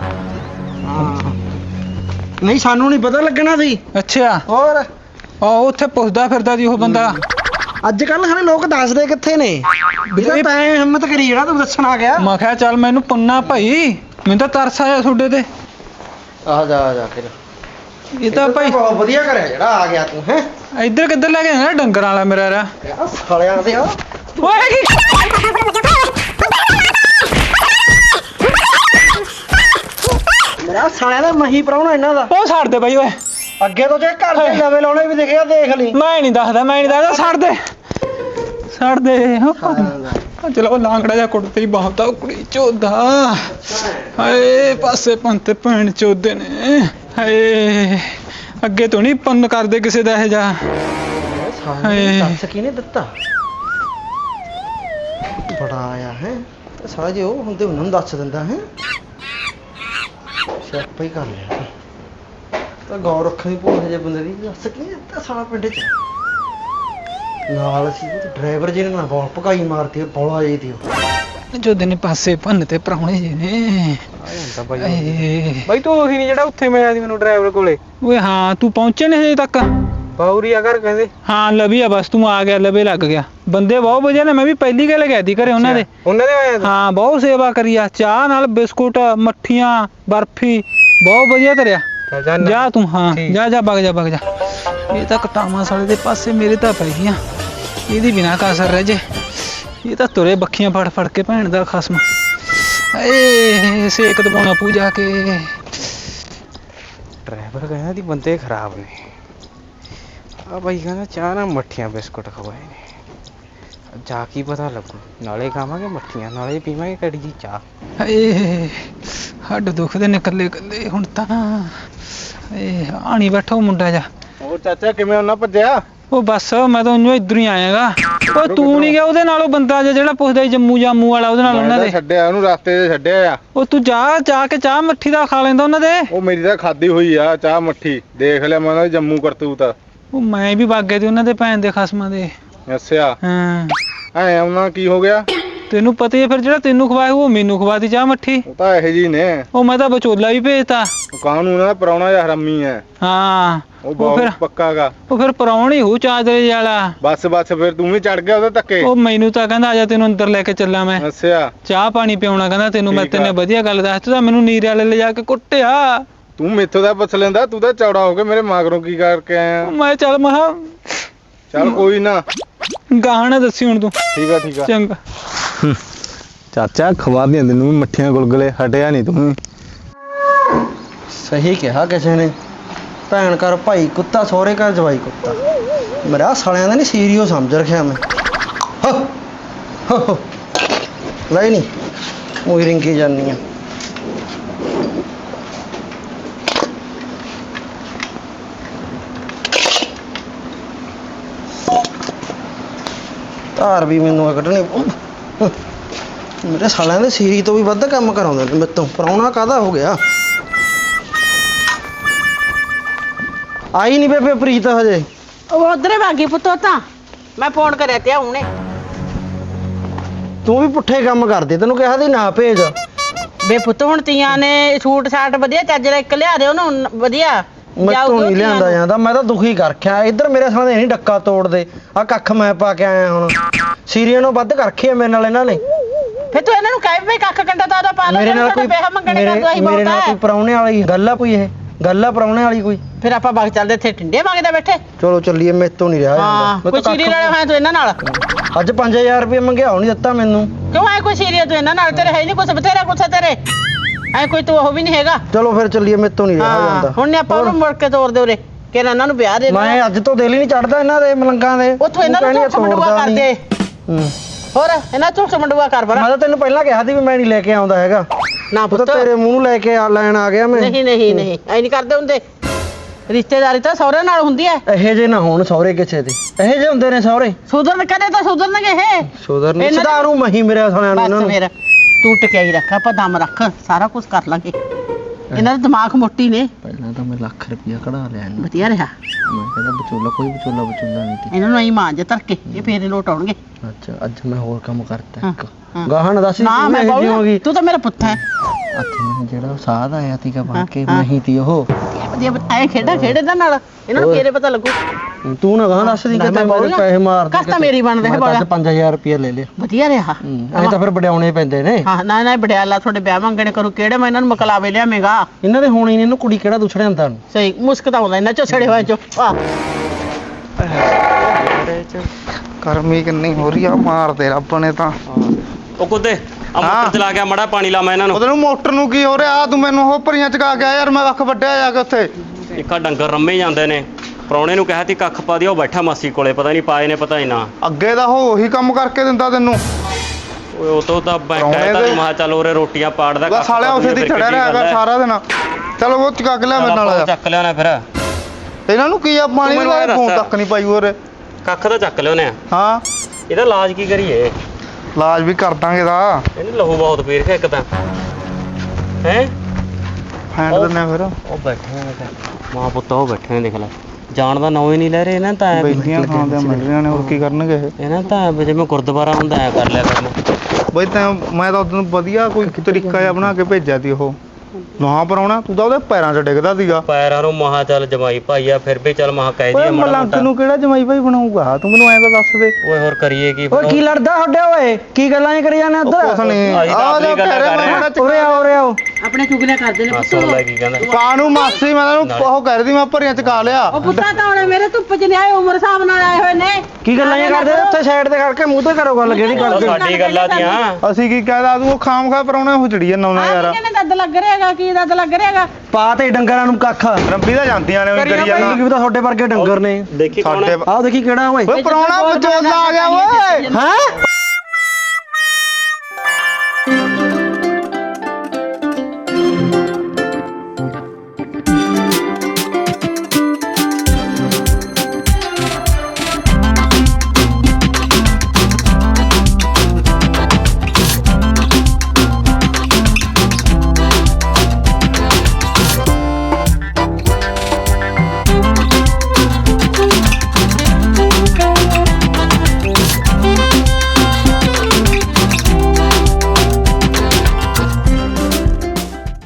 ਹਾਂ। ਨਹੀਂ ਸਾਨੂੰ ਨਹੀਂ ਪਤਾ ਲੱਗਣਾ ਸੀ। ਅੱਛਾ। ਹੋਰ? ਉਹ ਉੱਥੇ ਪੁੱਛਦਾ ਫਿਰਦਾ ਦੀ ਉਹ ਬੰਦਾ। ਅੱਜ ਕੱਲ ਹਰੇ ਲੋਕ ਦੱਸਦੇ ਕਿੱਥੇ ਨੇ? ਵੀ ਤਾਂ ਹਿੰਮਤ ਕਰੀ ਜਿਹੜਾ ਤੂੰ ਦੱਸਣ ਆ ਗਿਆ। ਮੈਂ ਕਿਹਾ ਚੱਲ ਮੈਨੂੰ ਪੁੰਨਾ ਭਾਈ ਮੈਨੂੰ ਤਾਂ ਤਰਸ ਆਇਆ ਤੁਹਾਡੇ ਤੇ। ਆ ਜਾ ਆ ਜਾ ਫਿਰ। ਇਹ ਤਾਂ ਭਾਈ ਬਹੁਤ ਵਧੀਆ ਕਰਿਆ ਜਿਹੜਾ ਆ ਗਿਆ ਤੂੰ ਹੈ? ਇੱਧਰ ਕਿੱਧਰ ਲੈ ਕੇ ਆਇਆ ਡੰਗਰਾਂ ਵਾਲਾ ਮੇਰਾ ਰਾ ਸਾਲਿਆਂ ਦੇ ਆ। ਓਏ ਕੀ ਸਾਲਿਆਂ ਦਾ ਮਹੀ ਪ੍ਰਾਹੁਣਾ ਇਹਨਾਂ ਦਾ। ਉਹ ਛੱਡ ਦੇ ਬਾਈ ਓਏ। ਅੱਗੇ ਤੋਂ ਜੇ ਘਰ ਦੇ ਲਵੇ ਲਾਉਣੇ ਵੀ ਦਿਖਿਆ ਦੇਖ ਲਈ। ਮੈਂ ਨਹੀਂ ਦੱਸਦਾ ਮੈਂ ਨਹੀਂ ਦੱਸਦਾ ਛੱਡ ਦੇ। ਛੱਡ ਦੇ ਉਹ ਚਲੋ ਉਹ ਲਾਂਗੜਾ ਜਾ ਕੁੱਟ ਤੇਰੀ ਬਾਹ ਦਾ ਕੁੜੀ ਚੋਦਾ। ਹਾਏ ਪਾਸੇ ਪੰਤੇ ਭੈਣ ਚੋਦੇ ਨੇ। ਹਾਏ ਅੱਗੇ ਤੋਂ ਨਹੀਂ ਪੰਨ ਕਰਦੇ ਕਿਸੇ ਦਾ ਇਹ ਜਾ ਹਾਏ। ਦੱਸ ਕਿਹਨੇ ਦਿੱਤਾ? ਬੜਾ ਆਇਆ ਹੈ। ਤੇ ਸਾਲਾ ਜੇ ਉਹ ਹੁੰਦੇ ਉਹਨਾਂ ਨੂੰ ਦੱਸ ਦਿੰਦਾ ਹੈ। ਸਿਆਪਾ ਹੀ ਕਰ ਲਿਆ। ਤਾਂ ਗੌਰ ਰੱਖਣ ਦੀ ਭੁੱਲ ਜੇ ਬੰਦੇ ਦੀ ਦੱਸ ਕਿਹਨੇ ਦਿੱਤਾ ਸਾਲਾ ਪਿੰਡ ਚ। ਨਾਲ ਸੀ ਉਹ ਡਰਾਈਵਰ ਜੀ ਨੇ ਨਾ ਬੋਲ ਪਕਾਈ ਮਾਰਤੀ ਬੋਲਾ ਜੀ ਦੀ ਉਹ। ਚੋਦੇ ਨੇ ਪਾਸੇ ਪੰਨ ਤੇ ਪ੍ਰਾਹੁਣੇ ਜੀ ਨੇ। ਆ ਜਾਂਦਾ ਬਾਈ ਤੂੰ ਉਹੀ ਨਹੀਂ ਜਿਹੜਾ ਉੱਥੇ ਮਿਲਿਆ ਸੀ ਮੈਨੂੰ ਡਰਾਈਵਰ ਕੋਲੇ। ਓਏ ਹਾਂ ਤੂੰ ਪਹੁੰਚੇ ਨਹੀਂ ਹਜੇ ਤੱਕ। ਬਾਉਰੀ ਆ ਕਰ ਕਹਿੰਦੇ। ਹਾਂ ਲਵੀ ਆ ਬਸ ਤੂੰ ਆ ਗਿਆ ਲਵੇ ਲੱਗ ਗਿਆ। ਬੰਦੇ ਬਹੁਤ ਵਧੀਆ ਨੇ ਮੈਂ ਵੀ ਪਹਿਲੀ ਗੱਲ ਗਿਆ ਦੀ ਘਰੇ ਉਹਨਾਂ ਦੇ। ਉਹਨਾਂ ਦੇ ਆਇਆ ਤੂੰ? ਹਾਂ ਬਹੁਤ ਸੇਵਾ ਕਰੀ ਆ। ਚਾਹ ਨਾਲ ਬਿਸਕੁਟ ਮੱਠੀਆਂ ਬਰਫੀ ਬਹੁਤ ਵਧੀਆ ਕਰਿਆ ਚੱਲ ਜਾ ਨਾ। ਜਾ ਤੂੰ ਹਾਂ ਠੀਕ। ਜਾ ਜਾ ਵਗ ਜਾ ਵਗ ਜਾ। ਇਹ ਤਾਂ ਕਟਾਵਾਂ ਸਾਲੇ ਦੇ ਪਾਸੇ ਮੇਰੇ ਤਾਂ ਪੈ ਗਈਆਂ। ਇਹਦੀ ਬਿਨਾ ਕਾਸਰ ਰਹਿ ਜੇ। ਇਹ ਤਾਂ ਤੁਰੇ ਬੱਖੀਆਂ ਫੜ ਫੜ ਕੇ ਭੈਣ ਦਾ ਖਸਮ। ਏ ਸੇਕ ਦਬਾਉਣਾ ਪੂਜਾ ਕੇ। ਡਰਾਈਵਰ ਕਹਿੰਦਾ ਦੀ ਬੰਦੇ ਖਰਾਬ ਨੇ। ਆ ਬਾਈ ਕਹਿੰਦਾ ਚਾਹ ਨਾਲ ਮੱਠੀਆਂ ਬਿਸਕੁਟ ਖਵਾਏ ਨੇ। ਜਾ ਕੀ ਪਤਾ ਲੱਗੂ? ਨਾਲੇ ਖਾਵਾਂਗੇ ਮੱਠੀਆਂ ਨਾਲੇ ਪੀਵਾਂਗੇ ਕੜੀ ਦੀ ਚਾਹ। ਏ ਹੱਡ ਦੁਖਦੇ ਨੇ ਕੱਲੇ ਕੱਲੇ ਹੁਣ ਤਾਂ ਏ ਆਣੀ ਬੈਠਾ ਉਹ ਮੁੰਡਾ ਜਾ ਉਹ ਚਾਚਾ ਕਿਵੇਂ ਉਹਨਾਂ ਭੱਜਿਆ? ਉਹ ਬਸ ਮੈਂ ਤਾਂ ਉਹਨੂੰ ਇੱਧਰ ਹੀ ਆਇਆਗਾ। ਉਹ ਤੂੰ ਨਹੀਂ ਗਿਆ ਉਹਦੇ ਨਾਲ ਉਹ ਬੰਦਾ ਜਿਹਾ ਜਿਹੜਾ ਪੁੱਛਦਾ ਸੀ ਜੰਮੂ ਜਾਮੂ ਵਾਲਾ ਉਹਦੇ ਨਾਲ ਉਹਨਾਂ ਦੇ। ਛੱਡਿਆ ਉਹਨੂੰ ਰਸਤੇ 'ਤੇ ਛੱਡਿਆ ਆ। ਉਹ ਤੂੰ ਜਾ ਜਾ ਕੇ ਚਾਹ ਮੱਠੀ ਦਾ ਖਾ ਲੈਂਦਾ ਉਹਨਾਂ ਦੇ। ਉਹ ਮੇਰੀ ਤਾਂ ਖਾਦੀ ਹੋਈ ਆ ਚਾਹ ਮੱਠੀ। ਦੇਖ ਲਿਆ ਮੈਂ ਉਹਨਾਂ ਦੀ ਜੰਮੂ ਕਰਤੂਤ। ਉਹ ਮੈਂ ਵੀ ਵਗ ਗਿਆ ਤੇ ਉਹਨਾਂ ਦੇ ਭੈਣ ਦੇ ਖਸਮਾਂ ਦੇ। ਅੱਛਾ। ਹਾਂ। ਐ ਉਹਨਾਂ ਕੀ ਹੋ ਗਿਆ? ਤੈਨੂੰ ਪਤਾ ਹੀ ਹੈ ਫਿਰ ਜਿਹੜਾ ਤੈਨੂੰ ਖਵਾਇਆ ਉਹ ਮੈਨੂੰ ਖਵਾਤੀ ਚਾਹ ਮੱਠੀ। ਉਹ ਤਾਂ ਇਹੋ ਜੀ ਨੇ। ਉਹ ਮੈਂ ਤਾਂ ਵਿਚੋਲਾ ਵੀ ਭੇਜਤਾ। ਉਹ ਕਾਹਨੂੰ ਉਹਨਾਂ ਦਾ ਪਰਾਉਣਾ ਜਾਂ ਹਰਾਮੀ ਐ। ਹਾਂ। ਉਹ ਫਿਰ ਬਹੁਤ ਪੱਕਾਗਾ ਉਹ ਫਿਰ ਪਰੌਣੀ ਹੂ ਚਾਦਰੇ ਵਾਲਾ। ਬਸ ਬਸ ਫਿਰ ਤੂੰ ਵੀ ਚੜ ਗਿਆ ਉਹਦੇ ਧੱਕੇ ਉਹ ਮੈਨੂੰ ਤਾਂ ਕਹਿੰਦਾ ਆ ਜਾ ਤੈਨੂੰ ਅੰਦਰ ਲੈ ਕੇ ਚੱਲਾਂ ਮੈਂ। ਅੱਛਾ। ਚਾਹ ਪਾਣੀ ਪਿਉਣਾ ਕਹਿੰਦਾ ਤੈਨੂੰ ਮੈਂ ਠੀਕ ਆ। ਤੈਨੇ ਵਧੀਆ ਗੱਲ ਦੱਸ ਤੂੰ ਤਾਂ ਮੈਨੂੰ ਨੀਰੇ ਵਾਲੇ ਲੈ ਜਾ ਕੇ ਕੁੱਟਿਆ। ਤੂੰ ਮੇਥੋਂ ਦਾ ਪੁੱਛ ਲੈਂਦਾ ਤੂੰ ਤਾਂ ਚੌੜਾ ਹੋ ਕੇ ਮੇਰੇ ਮਗਰੋਂ ਕੀ ਕਰਕੇ ਆਇਆ? ਮੈਂ ਚੱਲ ਮਹਾ ਚੱਲ ਕੋਈ ਨਾ। ਗਾਹਣਾ ਦੱਸੀ ਹੁਣ ਤੂੰ। ਠੀਕ ਆ ਠੀਕ ਆ। ਚੰਗਾ। ਚਾਚਾ ਖਵਾ ਦੀਆਂ ਤੈਨੂੰ ਵੀ ਮੱਠੀਆਂ ਗੁਲਗੁਲੇ ਹਟਿਆ ਨਹੀਂ ਤੂੰ ਸਹੀ ਕਿਹਾ ਕਿਸੇ ਨੇ। ਭੈਣ ਘਰ ਭਾਈ ਕੁੱਤਾ ਸਹੁਰੇ ਘਰ ਜਵਾਈ ਕੁੱਤਾ। ਮੇਰਾ ਸਾਲਿਆਂ ਦਾ ਨਹੀਂ ਸੀਰੀਓ ਸਮਝ ਰੱਖਿਆ ਮੈਂ। ਹੋ ਹੋ ਹੋ। ਲੈ ਨਹੀਂ ਉਹੀ ਰਿੰਗੀ ਜਾਨੀ ਆ। ਧਾਰ ਵੀ ਮੈਨੂੰ ਇਹ ਕੱਢਣੀ ਪਊ। ਮੇਰੇ ਸਾਲਿਆਂ ਦੇ ਸੀਰੀ ਤੋਂ ਵੀ ਵੱਧ ਕੰਮ ਕਰਾਉਂਦੇ ਨੇ ਮੇਰੇ ਤੋਂ। ਪ੍ਰਾਹੁਣਾ ਕਾਹਦਾ ਹੋ ਗਿਆ? ਆਈ ਨਹੀਂ ਬੇਬੇ ਪ੍ਰੀਤ ਹਜੇ। ਉਹ ਉਧਰੇ ਭਾਗੀ ਪੁੱਤੋ ਤਾਂ। ਮੈਂ ਫੋਨ ਕਰਿਆ ਤੇ ਹੁਣੇ ਤੂੰ ਵੀ ਪੁੱਠੇ ਕੰਮ ਕਰਦੀ ਤੈਨੂੰ ਕਿਹਾ ਸੀ ਨਾ ਭੇਜ। ਬੇ ਪੁੱਤ ਹੁਣ ਤੀਆਂ ਨੇ ਸੂਟ ਸਾਟ ਵਧੀਆ ਚੱਜ ਦਾ ਇੱਕ ਲਿਆ ਦੇ ਉਹਨੂੰ ਵਧੀਆ। ਮੈਂ ਤੋਂ ਨਹੀਂ ਲਿਆਂਦਾ ਜਾਂਦਾ ਮੈਂ ਤਾਂ ਦੁਖੀ ਕਰ ਰੱਖਿਆ। ਇੱਧਰ ਮੇਰੇ ਸਾਹਮਣੇ ਨਹੀਂ ਡੱਕਾ ਤੋੜਦੇ। ਆ ਕੱਖ ਮੈਂ ਪਾ ਕੇ ਆਇਆ ਹੁਣ। ਸੀਰੀਆਂ ਨੂੰ ਵੱਧ ਕਰ ਰੱਖੀ ਆ ਮੇਰੇ ਨਾਲ ਇਹਨਾਂ ਨੇ। ਫੇ ਤੂੰ ਇਹਨਾਂ ਨੂੰ ਕਹਿ ਵੀ ਕੱਖ ਕੰਡਾ ਤਾਂ ਉਹਦਾ ਪਾ ਲੈ ਮੇਰੇ ਨਾਲ ਕੋਈ ਪੈਸਾ ਮੰਗਣੇ ਦਾ ਹੀ ਮੇਰੇ ਨਾਲ ਕੋਈ ਪਰਾਉਣੇ ਵਾਲੀ ਗੱਲ ਆ ਕੋਈ ਇਹ? ਗੱਲ ਆ ਪਰਾਉਣੇ ਵਾਲੀ ਕੋਈ? ਫਿਰ ਆਪਾਂ ਬਾਗ ਚੱਲਦੇ ਇੱਥੇ ਟਿੰਡੇ ਮੰਗਦੇ ਬੈਠੇ। ਚਲੋ ਚੱਲੀਏ ਮੇਰੇ ਤੋਂ ਨਹੀਂ ਰਿਹਾ ਹਾਂ ਜਾਂਦਾ ਕੋਈ ਸੀਰੀ ਵਾਲਾ ਹੋਇਆ ਤੂੰ ਇਹਨਾਂ ਨਾਲ? ਅੱਜ 5000 ਰੁਪਏ ਮੰਗਿਆ ਨਹੀਂ ਦਿੱਤਾ ਮੈਨੂੰ। ਕਿਉਂ ਐ ਕੋਈ ਸੀਰੀ ਤੂੰ ਇਹਨਾਂ ਨਾਲ? ਤੇਰੇ ਹੈ ਨਹੀਂ ਕੁਛ ਬਥੇਰਾ ਕੁਛ ਤੇਰੇ। ਐ ਕੋਈ ਤੂੰ ਉਹ ਵੀ ਨਹੀਂ ਹੈਗਾ। ਚਲੋ ਫਿਰ ਚੱਲੀਏ ਮੇਰੇ ਤੋਂ ਨਹੀਂ ਰਿਹਾ ਹਾਂ ਜਾਂਦਾ। ਹੁਣ ਨੇ ਆਪਾਂ ਉਹਨੂੰ ਮੁੜ ਕੇ ਤੋਰ ਦੇ ਉਰੇ। ਕਿ ਇਹਨਾਂ ਨੂੰ ਵਿਆਹ ਦੇ ਦੇਣਾ। ਮੈਂ ਅੱਜ ਤੋਂ ਦਿਲ ਹੀ ਨਹੀਂ ਚੜਦਾ ਇਹਨਾਂ ਦੇ ਮਲੰਗਾਂ ਦੇ। ਉੱਥੋਂ ਇਹਨਾਂ ਨੂੰ ਝੂਠ ਕਹਿਣੀ ਆ ਮੰਡਵਾ ਤੋੜਦਾ ਕਰ। ਦੇ ਹੂੰ। ਹੋਰ ਇਹਨਾਂ ਝੂਠ ਮੰਡਵਾ ਕਰ ਬਰਾ ਮੈਂ ਤਾਂ ਤੈਨੂੰ ਪਹਿਲਾਂ ਕਿਹਾ ਸੀ ਵੀ ਮੈਂ ਨਹੀਂ ਲੈ ਕੇ ਆਉਂਦਾ ਹੈਗਾ। ਨਾ ਉਹ ਤਾਂ ਪੁੱਤ। ਤੇਰੇ ਮੂੰਹ ਨੂੰ ਲੈ ਕੇ ਆ ਲੈਣ ਆ ਗਿਆ ਮੈਂ। ਨਹੀਂ ਨਹੀਂ ਨਹੀਂ। ਐ ਨਹੀਂ ਕਰਦੇ ਹੁੰਦੇ। ਰਿਸ਼ਤੇਦਾਰੀ ਤਾਂ ਸਹੁਰੇ ਨਾਲ ਹੁੰਦੀ ਐ। ਇਹੋ ਜੇ ਨਾ ਹੋਣ ਸਹੁਰੇ ਕਿਸੇ ਦੇ। ਇਹੋ ਜੇ ਹੁੰਦੇ ਨੇ ਸਹੁਰੇ। ਸੁਧਰਨ ਕਦੇ ਤਾਂ ਸੁਧਰਨਗੇ ਇਹ। ਸੁਧਰ ਨਹੀਂ ਇਹਨਾਂ ਦੇ- ਸੁਧਾਰੂ ਮਹੀ ਮੇਰੇ ਸਾਲਿਆਂ ਨੂੰ ਇਹਨਾਂ ਬਸ ਨੂੰ। ਮੇਰਾ ਤੂੰ ਟਕਿਆਈ ਰੱਖ ਆਪਾਂ ਦਮ ਰੱਖ ਸਾਰਾ ਕੁਝ ਕਰ ਲਾਂਗੇ। ਇਹਨਾਂ ਦੇ ਦਿਮਾਗ ਮੋਟੀ ਨੇ। ਪਹਿਲਾਂ ਤਾਂ ਮੈਂ ਲੱਖ ਰੁਪਇਆ ਕਢਾ ਲਿਆ ਇਹਨਾਂ ਵਧੀਆ ਰਿਹਾ। ਮੈਂ ਕਹਿੰਦਾ ਵਿਚੋਲਾ ਕੋਈ ਵਿਚੋਲਾ ਵਿਚੋਲਾ ਨਹੀਂ ਇਹਨਾਂ ਨੂੰ ਐਂ ਮਾਂਜ ਧਰ ਕੇ ਇਹ ਫੇਰ ਲੋਟ ਆਉਣਗੇ। ਅੱਛਾ ਅੱਜ ਮੈਂ ਹੋਰ ਕੰਮ ਕਰਤਾ ਇੱਕ। ਹਾਂ। ਗਾਹਣ ਦੱਸ ਨਾ ਮੈਂ ਗਈ ਤੂੰ ਤਾਂ ਮੇਰਾ ਪੁੱਤ ਹੈ। ਅੱਜ ਮੈਂ ਜਿਹੜਾ ਸਾਧ ਆਇਆ ਸੀਗਾ ਬਣ ਕੇ ਹਾਂ। ਮਹੀ ਤੀ ਉਹ। ਵਧੀਆ ਐ ਖੇਡਾ ਖੇਡੇ ਦਾ ਨਾਲ ਇਹਨਾਂ ਨੂੰ। ਫੇਰੇ ਪਤਾ ਲੱਗੂ? ਤੂੰ ਨਾ ਗਾਹਣ ਦੱਸ ਦੀ ਨਾ, ਕਿ ਮੈਂ ਮੇਰੇ। ਪੈਸੇ ਮਾਰ ਘਰ ਤਾਂ ਮੇਰੀ ਬਣਦੇ ਹੈ ਬਾਊ। 5000 ਰੁਪਇਆ ਲੈ ਲਿਆ। ਵਧੀਆ ਰਿਹਾ। ਐ ਤਾਂ ਫਿਰ ਵਡਿਆਉਣੇ ਪੈਂਦੇ ਨੇ। ਹਾਂ ਨਾ ਨਾ ਬੜਿਆਲਾ ਤੁਹਾਡੇ ਵਿਆਹ ਮੰਗਣੇ ਕਰੂ ਕਿਹੜੇ ਮੈਂ ਇਹਨਾਂ ਨੂੰ ਮਕਲਾਵੇ ਲਿਆਵੇਂਗਾ? ਇਹਨਾਂ ਦੇ ਹੋਣੀ ਨੇ ਇਹਨੂੰ ਕੁੜੀ ਕਿਹੜਾ ਦੁਛੜਿਆ ਹੁੰਦਾ ਨੂੰ ਸਹੀ ਮੁਸਕ ਤਾਂ ਆਉਂਦਾ ਇਹਨਾਂ ਚੋਂ ਛੜੇ ਹੋਏ ਚੋਂ। ਆ। ਕਰਮੀ ਕਿੰਨੀ ਹੋ ਰਹੀ ਆ ਮਾਰ ਦੇ ਰੱਬ ਨੇ ਤਾਂ। ਉਹ ਕੁੱਦੇ ਆ। ਮੋਟਰ ਚਲਾ ਗਿਆ ਮੜਾ ਪਾਣੀ ਲਾਵਾਂ ਇਹਨਾਂ ਨੂੰ। ਉਹਦੇ ਨੂੰ ਮੋਟਰ ਨੂੰ ਕੀ ਹੋ ਰਿਹਾ ਤੂੰ ਮੈਨੂੰ ਉਹ ਭਰੀਆਂ ਚਕਾ ਕੇ ਆ ਯਾਰ ਮੈਂ ਅੱਖ ਵੱਡਿਆ ਜਾ ਕੇ ਉੱਥੇ। ਇੱਕਾ ਡੰਗਰ ਰੰਮੇ ਜਾਂਦੇ ਨੇ। ਪ੍ਰਾਹੁਣੇ ਨੂੰ ਕਿਹਾ ਤੀ ਕੱਖ ਪਾ ਦਿਓ ਬੈਠਾ ਮਾਸੀ ਕੋਲੇ ਪਤਾ ਨਹੀਂ ਪਾਏ ਨੇ ਪਤਾ ਹੀ ਨਾ। ਅੱਗੇ ਦਾ ਉਹ ਉਹੀ ਕੰਮ ਕਰਕੇ ਦਿੰਦਾ ਤੈਨੂੰ। ਓਏ ਉਹ ਤੋਂ ਤਾਂ ਮੈਂ ਪ੍ਰਾਹੁਣੇ ਕਹਿਤਾ ਦੇ- ਮਹਾ ਚੱਲ ਉਰੇ ਰੋਟੀਆਂ ਪਾੜਦਾ ਬਸ ਸਾਲਿਆ ਉਸੇ ਦੀ ਖੜਾ ਰਿਹਾ ਕਰ ਸਾਰਾ ਦਿਨ। ਚਲੋ ਉਹ ਚਕਾ ਲਿਆ ਮੇਰੇ ਨਾਲ ਆ। ਜਾ ਚੱਕ ਲਿਆਉਣਾ ਫਿਰ। ਇਹਨਾਂ ਨੂੰ ਕੀ ਆ ਪਾਣੀ ਤੂੰ ਮੈਨੂੰ ਦਾ ਇਹ ਫੋਨ ਦੱਸ। ਤੱਕ ਨਹੀਂ ਪਾਈ ਹੋਰ ਕੱਖ ਤਾਂ ਚੱਕ ਲਿਆਉਣੇ ਆ। ਹਾਂ। ਇਹਦਾ ਇਲਾਜ ਕੀ ਕਰੀਏ? ਇਲਾਜ ਵੀ ਕਰ ਦਾਂਗੇ ਦਾ। ਇਹਨੇ ਲਹੂ ਬਹੁਤ ਪੀਰ ਕੇ ਇੱਕ ਤਾਂ। ਹੈ? ਫੈਂਡ ਦਿੰਨੇ ਆ ਫਿਰ। ਉਹ ਬੈਠੇ ਨੇ ਤੇ। ਮਾਂ ਪੁੱਤ ਉਹ ਬੈਠੇ ਨੇ ਦੇਖ ਲੈ। ਜਾਣ ਦਾ ਨਾਂ ਹੀ ਨਹੀਂ ਲੈ ਰਹੇ ਇਹਨਾਂ ਤਾਂ ਐਂ ਬੈਠੀਆਂ ਖਾਂਦੇ ਮਿਲ ਰਹੀਆਂ ਨੇ ਹੋਰ ਕੀ ਕਰਨਗੇ ਇਹ? ਇਹਨਾਂ ਤਾਂ ਐਂ ਜਿਵੇਂ ਗੁਰਦੁਆਰਾ ਹੁੰਦਾ ਐ ਕਰ ਲਿਆ ਕਰਨ। ਬਈ ਤੈਂ ਮੈਂ ਤਾਂ ਉਦੋਂ ਵਧੀਆ ਕੋਈ ਤਰੀਕਾ ਜਿਹਾ ਬਣਾ ਕੇ ਭੇਜਿਆ ਤੀ ਉਹ। ਨਾ ਪਰਾਉਣਾ ਤੂੰ ਤਾਂ ਉਹਦੇ ਪੈਰਾਂ 'ਚ ਡਿੱਗਦਾ ਸੀਗਾ। ਪੈਰਾਂ ਨੂੰ ਮਹਾ ਚੱਲ ਜਮਾਈ ਭਾਈ ਆ ਫਿਰ ਵੀ ਚੱਲ ਮਹਾ ਕਹਿ ਓਏ ਦਈਏ ਮਾੜਾ ਮੋਟਾ। ਨੂੰ ਕਿਹੜਾ ਜਮਾਈ ਭਾਈ ਬਣਾਊਗਾ? ਤੂੰ ਮੈਨੂੰ ਐਂ ਤਾਂ ਦੱਸ ਦੇ। ਓਏ ਹੋਰ ਕਰੀਏ ਕੀ ਓਏ ਕੀ ਲੜਦਾ ਤੁਹਾਡੇ ਓਏ? ਕੀ ਗੱਲਾਂ ਹੀ ਕਰੀ ਜਾਂਦੇ ਉੱਧਰ? ਕੁਛ ਨਹੀਂ। ਅਸੀਂ ਤਾਂ ਆ ਆਪਣੀ ਜਾ ਗੱਲਾਂ ਘਰੇ ਕਰ ਰਹੇ। ਹਾਂ। ਉਰੇ ਆਓ ਉਰੇ ਆਓ। ਆਪਣੇ ਚੁਗਲੇ ਕਰਦੇ ਨੇ ਹਾਂ, ਸੁਣ ਲੈ ਕੀ ਕਹਿੰਦਾ। ਕਾਨੂੰ ਮਾਸੀ ਮੈਂ ਤੈਨੂੰ ਉਹ ਕਹਿ ਰਹੀ ਮੈਂ ਭਰੀਆਂ ਚਕਾ ਲਿਆ। ਉਹ ਪੁੱਤਾਂ ਤਾਂ ਹੁਣੇ ਮੇਰੇ ਧੁੱਪ 'ਚ ਨਹੀਂ ਆਏ ਉਮਰ ਹਿਸਾਬ ਨਾਲ ਆਏ ਹੋਏ ਨੇ। ਕੀ ਗੱਲਾਂ ਹੀ ਕਰਦੇ? ਉੱਥੇ ਸਾਈਡ ਤੇ ਕਰਕੇ ਮੂੰਹ ਤੇ ਕਰੋ ਗੱਲ ਕਿਹੜੀ ਉਹ ਕਰਦੇ ਸਾਡੀ ਗੱਲਾਂ ਦੀਆਂ। ਅਸੀਂ ਕੀ ਕਹਿਦਾ ਤੂੰ ਉਹ ਖਾਮ ਖਾ ਪਰਾਉਣਾ ਉਹ ਚੜੀ ਜਾਂਦਾ ਉਹਨਾਂ ਯਾਰ। ਆਹ ਕਿਹਨੇ ਦੱਦ ਲੱਗ ਰਿਹਾਗਾ ਕੀ? ਦੱਦ ਲੱਗ ਰਿਹਾਗਾ ਪਾ ਤੇ ਡੰਗਰਾਂ ਨੂੰ ਕੱਖ। ਰੰਬੀ ਤਾਂ ਜਾਂਦੀਆਂ ਨੇ ਉਹ ਕਰੀ ਜਾਂਦਾ। ਕੀ ਪਤਾ ਤੁਹਾਡੇ ਵਰਗੇ ਡੰਗਰ ਨੇ। ਦੇਖੀ ਕੌਣ ਸਾਡੇ ਆਹ ਦੇਖੀ ਕਿਹੜਾ ਓਏ। ਓਏ ਪਰਾਉਣਾ ਵਿਚੋਲਾ ਆ ਗਿਆ ਓਏ। ਹੈ?